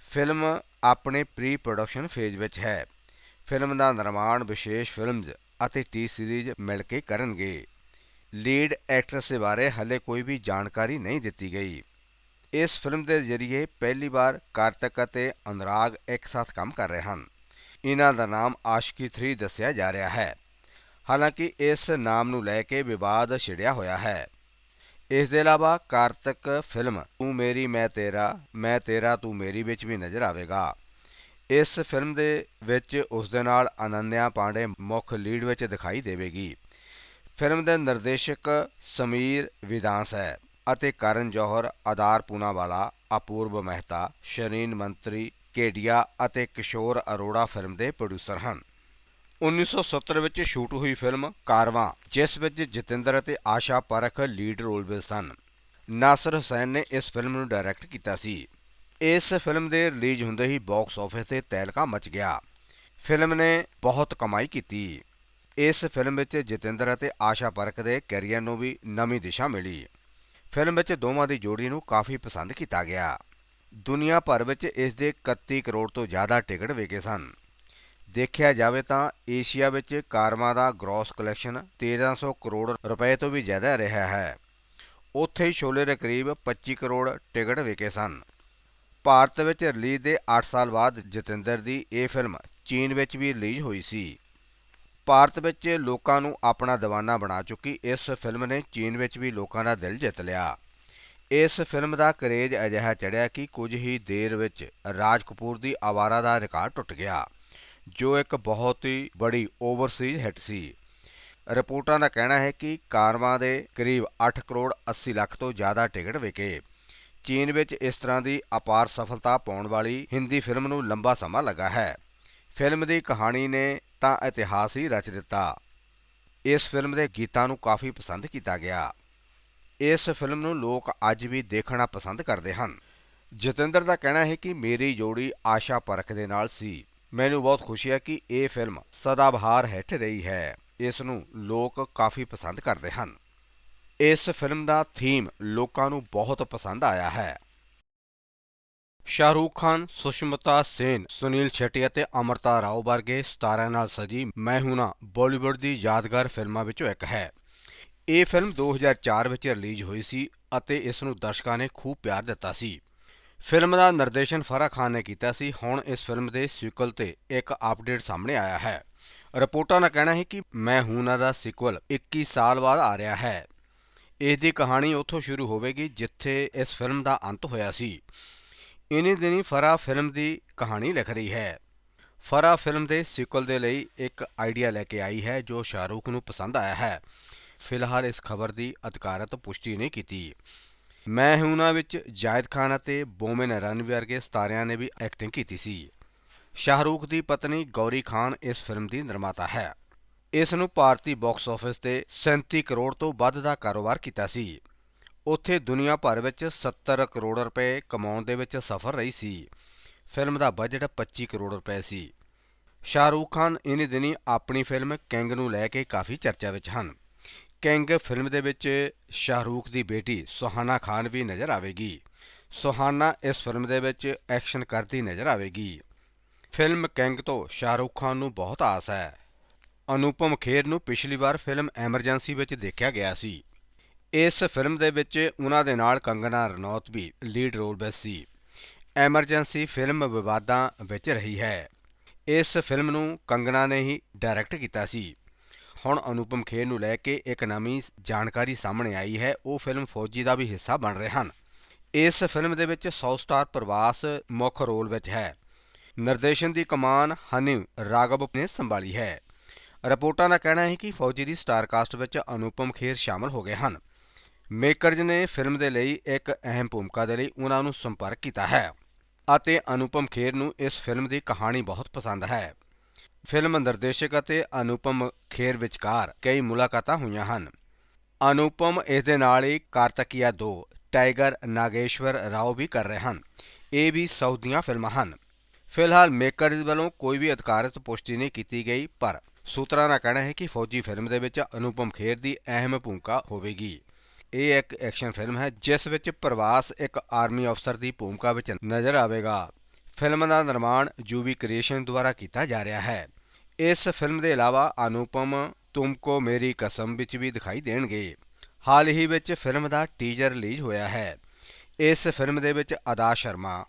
[SPEAKER 1] ਫਿਲਮ ਆਪਣੇ ਪ੍ਰੀ ਪ੍ਰੋਡਕਸ਼ਨ ਫੇਜ਼ ਵਿੱਚ ਹੈ। ਫਿਲਮ ਦਾ ਨਿਰਮਾਣ ਵਿਸ਼ੇਸ਼ ਫਿਲਮਜ਼ ਅਤੇ ਟੀ ਸੀਰੀਜ਼ ਮਿਲ ਕੇ ਕਰਨਗੇ। ਲੀਡ ਐਕਟਰਸ ਦੇ ਬਾਰੇ ਹਲੇ ਕੋਈ ਵੀ ਜਾਣਕਾਰੀ ਨਹੀਂ ਦਿੱਤੀ ਗਈ। ਇਸ ਫਿਲਮ ਦੇ ਜ਼ਰੀਏ ਪਹਿਲੀ ਵਾਰ ਕਾਰਤਕ ਅਤੇ ਅਨੁਰਾਗ ਇੱਕ ਸਾਥ ਕੰਮ ਕਰ ਰਹੇ ਹਨ। ਇਹਨਾਂ ਦਾ ਨਾਮ ਆਸ਼ਕੀ 3 ਦੱਸਿਆ ਜਾ ਰਿਹਾ ਹੈ। ਹਾਲਾਂਕਿ ਇਸ ਨਾਮ ਨੂੰ ਲੈ ਕੇ ਵਿਵਾਦ ਛਿੜਿਆ ਹੋਇਆ ਹੈ। ਇਸ ਦੇ ਇਲਾਵਾ ਕਾਰਤਕ ਫਿਲਮ ਤੂੰ ਮੇਰੀ, ਮੈਂ ਤੇਰਾ ਮੈਂ ਤੇਰਾ, ਤੂੰ ਮੇਰੀ ਵਿੱਚ ਵੀ ਨਜ਼ਰ ਆਵੇਗਾ। ਇਸ ਫਿਲਮ ਦੇ ਵਿੱਚ ਉਸ ਦੇ ਨਾਲ ਅਨੰਨਿਆ ਪਾਂਡੇ ਮੁੱਖ ਲੀਡ ਵਿੱਚ ਦਿਖਾਈ ਦੇਵੇਗੀ। ਫਿਲਮ ਦੇ ਨਿਰਦੇਸ਼ਕ ਸਮੀਰ ਵਿਦਾਂਸ ਹੈ। ਅਤੇ ਕਰਨ ਜੌਹਰ ਆਦਾਰ ਪੂਨਾਵਾਲਾ ਅਪੂਰਬ ਮਹਿਤਾ, ਸ਼ਰੀਨ ਮੰਤਰੀ ਕੇਡੀਆ ਅਤੇ ਕਿਸ਼ੋਰ ਅਰੋੜਾ ਫਿਲਮ ਦੇ ਪ੍ਰੋਡਿਊਸਰ ਹਨ। 1970 ਵਿੱਚ ਸ਼ੂਟ ਹੋਈ ਫਿਲਮ ਕਾਰਵਾਂ, ਜਿਸ ਵਿੱਚ ਜਤਿੰਦਰ ਅਤੇ ਆਸ਼ਾ ਪਰਖ ਲੀਡ ਰੋਲ ਵਿੱਚ ਸਨ। ਨਾਸਰ ਹੁਸੈਨ ਨੇ ਇਸ ਫਿਲਮ ਨੂੰ ਡਾਇਰੈਕਟ ਕੀਤਾ ਸੀ। ਇਸ ਫਿਲਮ ਦੇ ਰਿਲੀਜ਼ ਹੁੰਦੇ ਹੀ ਬਾਕਸ ਆਫਿਸ ਤੇ ਤਹਿਲਕਾ ਮਚ ਗਿਆ। ਫਿਲਮ ਨੇ ਬਹੁਤ ਕਮਾਈ ਕੀਤੀ। ਇਸ ਫਿਲਮ ਵਿੱਚ ਜਤਿੰਦਰ ਅਤੇ ਆਸ਼ਾ ਪਰਖ ਦੇ ਕੈਰੀਅਰ ਨੂੰ ਵੀ ਨਵੀਂ ਦਿਸ਼ਾ ਮਿਲੀ। ਫਿਲਮ ਵਿੱਚ ਦੋਵਾਂ ਦੀ ਜੋੜੀ ਨੂੰ ਕਾਫੀ ਪਸੰਦ ਕੀਤਾ ਗਿਆ। ਦੁਨੀਆ ਭਰ ਵਿੱਚ ਇਸ ਦੇ 31 ਕਰੋੜ ਤੋਂ ਜ਼ਿਆਦਾ ਟਿਕਟ ਵਿਕੇ ਸਨ। ਦੇਖਿਆ ਜਾਵੇ ਤਾਂ ਏਸ਼ੀਆ ਵਿੱਚ ਕਾਰਮਾ ਦਾ ਗ੍ਰੋਸ ਕਲੈਕਸ਼ਨ 1300 ਕਰੋੜ ਰੁਪਏ ਤੋਂ ਵੀ ਜ਼ਿਆਦਾ ਰਿਹਾ ਹੈ। ਉੱਥੇ ਹੀ ਸ਼ੋਲੇ ਦੇ ਕਰੀਬ 25 ਕਰੋੜ ਟਿਕਟ ਵਿਕੇ ਸਨ। ਭਾਰਤ ਵਿੱਚ ਰਿਲੀਜ਼ ਦੇ 8 ਸਾਲ ਬਾਅਦ ਜਤਿੰਦਰ ਦੀ ਇਹ ਫਿਲਮ ਚੀਨ ਵਿੱਚ ਵੀ ਰਿਲੀਜ਼ ਹੋਈ ਸੀ। ਭਾਰਤ ਵਿੱਚ ਲੋਕਾਂ ਨੂੰ ਆਪਣਾ دیਵਾਨਾ ਬਣਾ ਚੁੱਕੀ ਇਸ ਫਿਲਮ ਨੇ ਚੀਨ ਵਿੱਚ ਵੀ ਲੋਕਾਂ ਦਾ ਦਿਲ ਜਿੱਤ ਲਿਆ। ਇਸ ਫਿਲਮ ਦਾ ਕਰੇਜ ਅਜਿਹਾ ਚੜਿਆ ਕਿ ਕੁਝ ਹੀ ਦੇਰ ਵਿੱਚ ਰਾਜ ਕਪੂਰ ਦੀ ਆਵਾਰਾ ਦਾ ਰਿਕਾਰਡ ਟੁੱਟ ਗਿਆ, ਜੋ ਇੱਕ ਬਹੁਤ ਹੀ ਬੜੀ ਓਵਰਸੀਜ਼ ਹਿੱਟ ਸੀ। ਰਿਪੋਰਟਾਂ ਦਾ ਕਹਿਣਾ ਹੈ ਕਿ ਕਾਰਵਾਂ ਦੇ ਕਰੀਬ 8 ਕਰੋੜ 80 ਲੱਖ ਤੋਂ ਜ਼ਿਆਦਾ ਟਿਕਟ ਵਿਕੇ। ਚੀਨ ਵਿੱਚ ਇਸ ਤਰ੍ਹਾਂ ਦੀ ਅਪਾਰ ਸਫਲਤਾ ਪਾਉਣ ਵਾਲੀ ਹਿੰਦੀ ਫਿਲਮ ਨੂੰ ਲੰਬਾ ਸਮਾਂ ਲੱਗਾ ਹੈ। ਫਿਲਮ ਦੀ ਕਹਾਣੀ ਨੇ ਤਾਂ ਇਤਿਹਾਸ ਹੀ ਰਚ ਦਿੱਤਾ। ਇਸ ਫਿਲਮ ਦੇ ਗੀਤਾਂ ਨੂੰ ਕਾਫੀ ਪਸੰਦ ਕੀਤਾ ਗਿਆ। ਇਸ ਫਿਲਮ ਨੂੰ ਲੋਕ ਅੱਜ ਵੀ ਦੇਖਣਾ ਪਸੰਦ ਕਰਦੇ ਹਨ। ਜਤਿੰਦਰ ਦਾ ਕਹਿਣਾ ਹੈ ਕਿ ਮੇਰੀ ਜੋੜੀ ਆਸ਼ਾ ਪਰਖ ਦੇ ਨਾਲ ਸੀ। ਮੈਨੂੰ ਬਹੁਤ ਖੁਸ਼ੀ ਹੈ ਕਿ ਇਹ ਫਿਲਮ ਸਦਾਬਹਾਰ ਹਿੱਟ ਰਹੀ ਹੈ। ਇਸ ਨੂੰ ਲੋਕ ਕਾਫੀ ਪਸੰਦ ਕਰਦੇ ਹਨ। ਇਸ ਫਿਲਮ ਦਾ ਥੀਮ ਲੋਕਾਂ ਨੂੰ ਬਹੁਤ ਪਸੰਦ ਆਇਆ ਹੈ। ਸ਼ਾਹਰੂਖ ਖਾਨ, ਸੁਸ਼ਮਤਾ ਸੇਨ, ਸੁਨੀਲ ਸ਼ੈਟੀ ਅਤੇ ਅਮਰਤਾ ਰਾਓ ਵਰਗੇ ਸਟਾਰਾਂ ਨਾਲ ਸਜੀ ਮੈਂ ਹੂੰ ਨਾ ਬਾਲੀਵੁੱਡ ਦੀ ਯਾਦਗਾਰ ਫਿਲਮਾਂ ਵਿੱਚੋਂ ਇੱਕ ਹੈ। ਇਹ ਫਿਲਮ 2004 ਵਿੱਚ ਰਿਲੀਜ਼ ਹੋਈ ਸੀ ਅਤੇ ਇਸ ਨੂੰ ਦਰਸ਼ਕਾਂ ਨੇ ਖੂਬ ਪਿਆਰ ਦਿੱਤਾ ਸੀ। ਫਿਲਮ ਦਾ ਨਿਰਦੇਸ਼ਨ ਫਰਾਹ ਖਾਨ ਨੇ ਕੀਤਾ ਸੀ। ਹੁਣ ਇਸ ਫਿਲਮ ਦੇ ਸੀਕੁਅਲ ਤੇ ਇੱਕ ਅਪਡੇਟ ਸਾਹਮਣੇ ਆਇਆ ਹੈ। ਰਿਪੋਰਟਾਂ ਦਾ ਕਹਿਣਾ ਹੈ ਕਿ ਮੈਂ ਹੂੰ ਨਾ ਦਾ ਸੀਕੁਅਲ 21 ਸਾਲ ਬਾਅਦ ਆ ਰਿਹਾ ਹੈ। ਇਸ ਦੀ ਕਹਾਣੀ ਉੱਥੋਂ ਸ਼ੁਰੂ ਹੋਵੇਗੀ ਜਿੱਥੇ ਇਸ ਫਿਲਮ ਦਾ ਅੰਤ ਹੋਇਆ ਸੀ। ਇਨੀ ਦਿਨੀ ਫਰਾ ਫਿਲਮ ਦੀ ਕਹਾਣੀ ਲਿਖ ਰਹੀ ਹੈ। ਫਰਾ ਫਿਲਮ ਦੇ ਸੀਕੁਅਲ ਦੇ ਲਈ ਇੱਕ ਆਈਡੀਆ ਲੈ ਕੇ ਆਈ ਹੈ ਜੋ ਸ਼ਾਹਰੂਖ ਨੂੰ ਪਸੰਦ ਆਇਆ ਹੈ। ਫਿਲਹਾਲ ਇਸ ਖਬਰ ਦੀ ਅਧਿਕਾਰਤ ਪੁਸ਼ਟੀ ਨਹੀਂ ਕੀਤੀ। ਮੈਂ ਹੂਨਾ ਵਿੱਚ ਜਾਇਦ ਖਾਨ ਅਤੇ ਬੋਮਨ ਰਣਵੀਰ ਵਰਗੇ ਸਤਾਰਿਆਂ ਨੇ ਵੀ ਐਕਟਿੰਗ ਕੀਤੀ ਸੀ। ਸ਼ਾਹਰੂਖ ਦੀ ਪਤਨੀ ਗੌਰੀ ਖਾਨ ਇਸ ਫਿਲਮ ਦੀ ਨਿਰਮਾਤਾ ਹੈ। ਇਸ ਨੂੰ ਭਾਰਤੀ ਬਾਕਸ ਆਫਿਸ ਤੇ 37 ਕਰੋੜ ਤੋਂ ਵੱਧ ਦਾ ਕਾਰੋਬਾਰ ਕੀਤਾ ਸੀ। ਉੱਥੇ ਦੁਨੀਆ ਭਰ ਵਿੱਚ 70 ਕਰੋੜ ਰੁਪਏ ਕਮਾਉਣ ਦੇ ਵਿੱਚ ਸਫਲ ਰਹੀ ਸੀ। ਫਿਲਮ ਦਾ ਬਜਟ 25 ਕਰੋੜ ਰੁਪਏ ਸੀ। ਸ਼ਾਹਰੂਖ ਖਾਨ ਇਨੀ ਦਿਨੀ ਆਪਣੀ ਫਿਲਮ ਕਿੰਗ ਨੂੰ ਲੈ ਕੇ ਕਾਫੀ ਚਰਚਾ ਵਿੱਚ ਹਨ। ਕਿੰਗ ਫਿਲਮ ਦੇ ਵਿੱਚ ਸ਼ਾਹਰੂਖ ਦੀ ਬੇਟੀ ਸੁਹਾਨਾ ਖਾਨ ਵੀ ਨਜ਼ਰ ਆਵੇਗੀ। ਸੁਹਾਨਾ ਇਸ ਫਿਲਮ ਦੇ ਵਿੱਚ ਐਕਸ਼ਨ ਕਰਦੀ ਨਜ਼ਰ ਆਵੇਗੀ। ਫਿਲਮ ਕਿੰਗ ਤੋਂ ਸ਼ਾਹਰੂਖ ਖਾਨ ਨੂੰ ਬਹੁਤ ਆਸ ਹੈ। ਅਨੁਪਮ ਖੇਰ ਨੂੰ ਪਿਛਲੀ ਵਾਰ ਫਿਲਮ ਐਮਰਜੈਂਸੀ ਵਿੱਚ ਦੇਖਿਆ ਗਿਆ ਸੀ। ਇਸ ਫਿਲਮ ਦੇ ਵਿੱਚ ਉਹਨਾਂ ਦੇ ਨਾਲ ਕੰਗਨਾ ਰਣੌਤ ਵੀ ਲੀਡ ਰੋਲ ਵਿੱਚ ਸੀ। ਐਮਰਜੈਂਸੀ ਫਿਲਮ ਵਿਵਾਦਾਂ ਵਿੱਚ ਰਹੀ ਹੈ। ਇਸ ਫਿਲਮ ਨੂੰ ਕੰਗਨਾ ਨੇ ਹੀ ਡਾਇਰੈਕਟ ਕੀਤਾ ਸੀ। ਹੁਣ ਅਨੁਪਮ ਖੇਰ ਨੂੰ ਲੈ ਕੇ ਇੱਕ ਨਵੀਂ ਜਾਣਕਾਰੀ ਸਾਹਮਣੇ ਆਈ ਹੈ। ਉਹ ਫਿਲਮ ਫੌਜੀ ਦਾ ਵੀ ਹਿੱਸਾ ਬਣ ਰਹੇ ਹਨ। ਇਸ ਫਿਲਮ ਦੇ ਵਿੱਚ 100 ਸਟਾਰ ਪ੍ਰਵਾਸ ਮੁੱਖ ਰੋਲ ਵਿੱਚ ਹੈ। ਨਿਰਦੇਸ਼ਨ ਦੀ ਕਮਾਨ ਹਨੀ ਰਾਗਵ ਨੇ ਸੰਭਾਲੀ ਹੈ। ਰਿਪੋਰਟਾਂ ਦਾ ਕਹਿਣਾ ਹੈ ਕਿ ਫੌਜੀ ਦੀ ਸਟਾਰ ਕਾਸਟ ਵਿੱਚ ਅਨੁਪਮ ਖੇਰ ਸ਼ਾਮਲ ਹੋ ਗਏ ਹਨ। ਮੇਕਰਜ਼ ਨੇ ਫਿਲਮ ਦੇ ਲਈ ਇੱਕ ਅਹਿਮ ਭੂਮਿਕਾ ਦੇ ਲਈ ਉਹਨਾਂ ਨੂੰ ਸੰਪਰਕ ਕੀਤਾ ਹੈ ਅਤੇ ਅਨੁਪਮ ਖੇਰ ਨੂੰ ਇਸ ਫਿਲਮ ਦੀ ਕਹਾਣੀ ਬਹੁਤ ਪਸੰਦ ਹੈ। ਫਿਲਮ ਨਿਰਦੇਸ਼ਕ ਅਤੇ ਅਨੁਪਮ ਖੇਰ ਵਿਚਕਾਰ ਕਈ ਮੁਲਾਕਾਤਾਂ ਹੋਈਆਂ ਹਨ। ਅਨੁਪਮ ਇਸ ਦੇ ਨਾਲ ਹੀ ਕਾਰਤਕੀਆ 2 ਟਾਈਗਰ ਨਾਗੇਸ਼ਵਰ ਰਾਓ ਵੀ ਕਰ ਰਹੇ ਹਨ। ਇਹ ਵੀ ਸਾਊਥ ਦੀਆਂ ਫਿਲਮਾਂ ਹਨ। ਫਿਲਹਾਲ ਮੇਕਰਜ਼ ਵੱਲੋਂ ਕੋਈ ਵੀ ਅਧਿਕਾਰਤ ਪੁਸ਼ਟੀ ਨਹੀਂ ਕੀਤੀ ਗਈ, ਪਰ ਸੂਤਰਾਂ ਦਾ ਕਹਿਣਾ ਹੈ ਕਿ ਫੌਜੀ ਫਿਲਮ ਦੇ ਵਿੱਚ ਅਨੁਪਮ ਖੇਰ ਦੀ ਅਹਿਮ ਭੂਮਿਕਾ ਹੋਵੇਗੀ। ਇਹ ਇੱਕ ਐਕਸ਼ਨ ਫਿਲਮ ਹੈ, ਜਿਸ ਵਿੱਚ ਪ੍ਰਵਾਸ ਇੱਕ ਆਰਮੀ ਅਫਸਰ ਦੀ ਭੂਮਿਕਾ ਵਿੱਚ ਨਜ਼ਰ ਆਵੇਗਾ। ਫਿਲਮ ਦਾ ਨਿਰਮਾਣ ਜੂਵੀ ਕ੍ਰੀਏਸ਼ਨ ਦੁਆਰਾ ਕੀਤਾ ਜਾ ਰਿਹਾ ਹੈ। ਇਸ ਫਿਲਮ ਦੇ ਇਲਾਵਾ ਅਨੁਪਮ, ਤੁਮਕੋ ਮੇਰੀ ਕਸਮ ਵਿੱਚ ਵੀ ਦਿਖਾਈ ਦੇਣਗੇ। ਹਾਲ ਹੀ ਵਿੱਚ ਫਿਲਮ ਦਾ ਟੀਜ਼ਰ ਰਿਲੀਜ਼ ਹੋਇਆ ਹੈ। ਇਸ ਫਿਲਮ ਦੇ ਵਿੱਚ ਅਦਾ ਸ਼ਰਮਾ,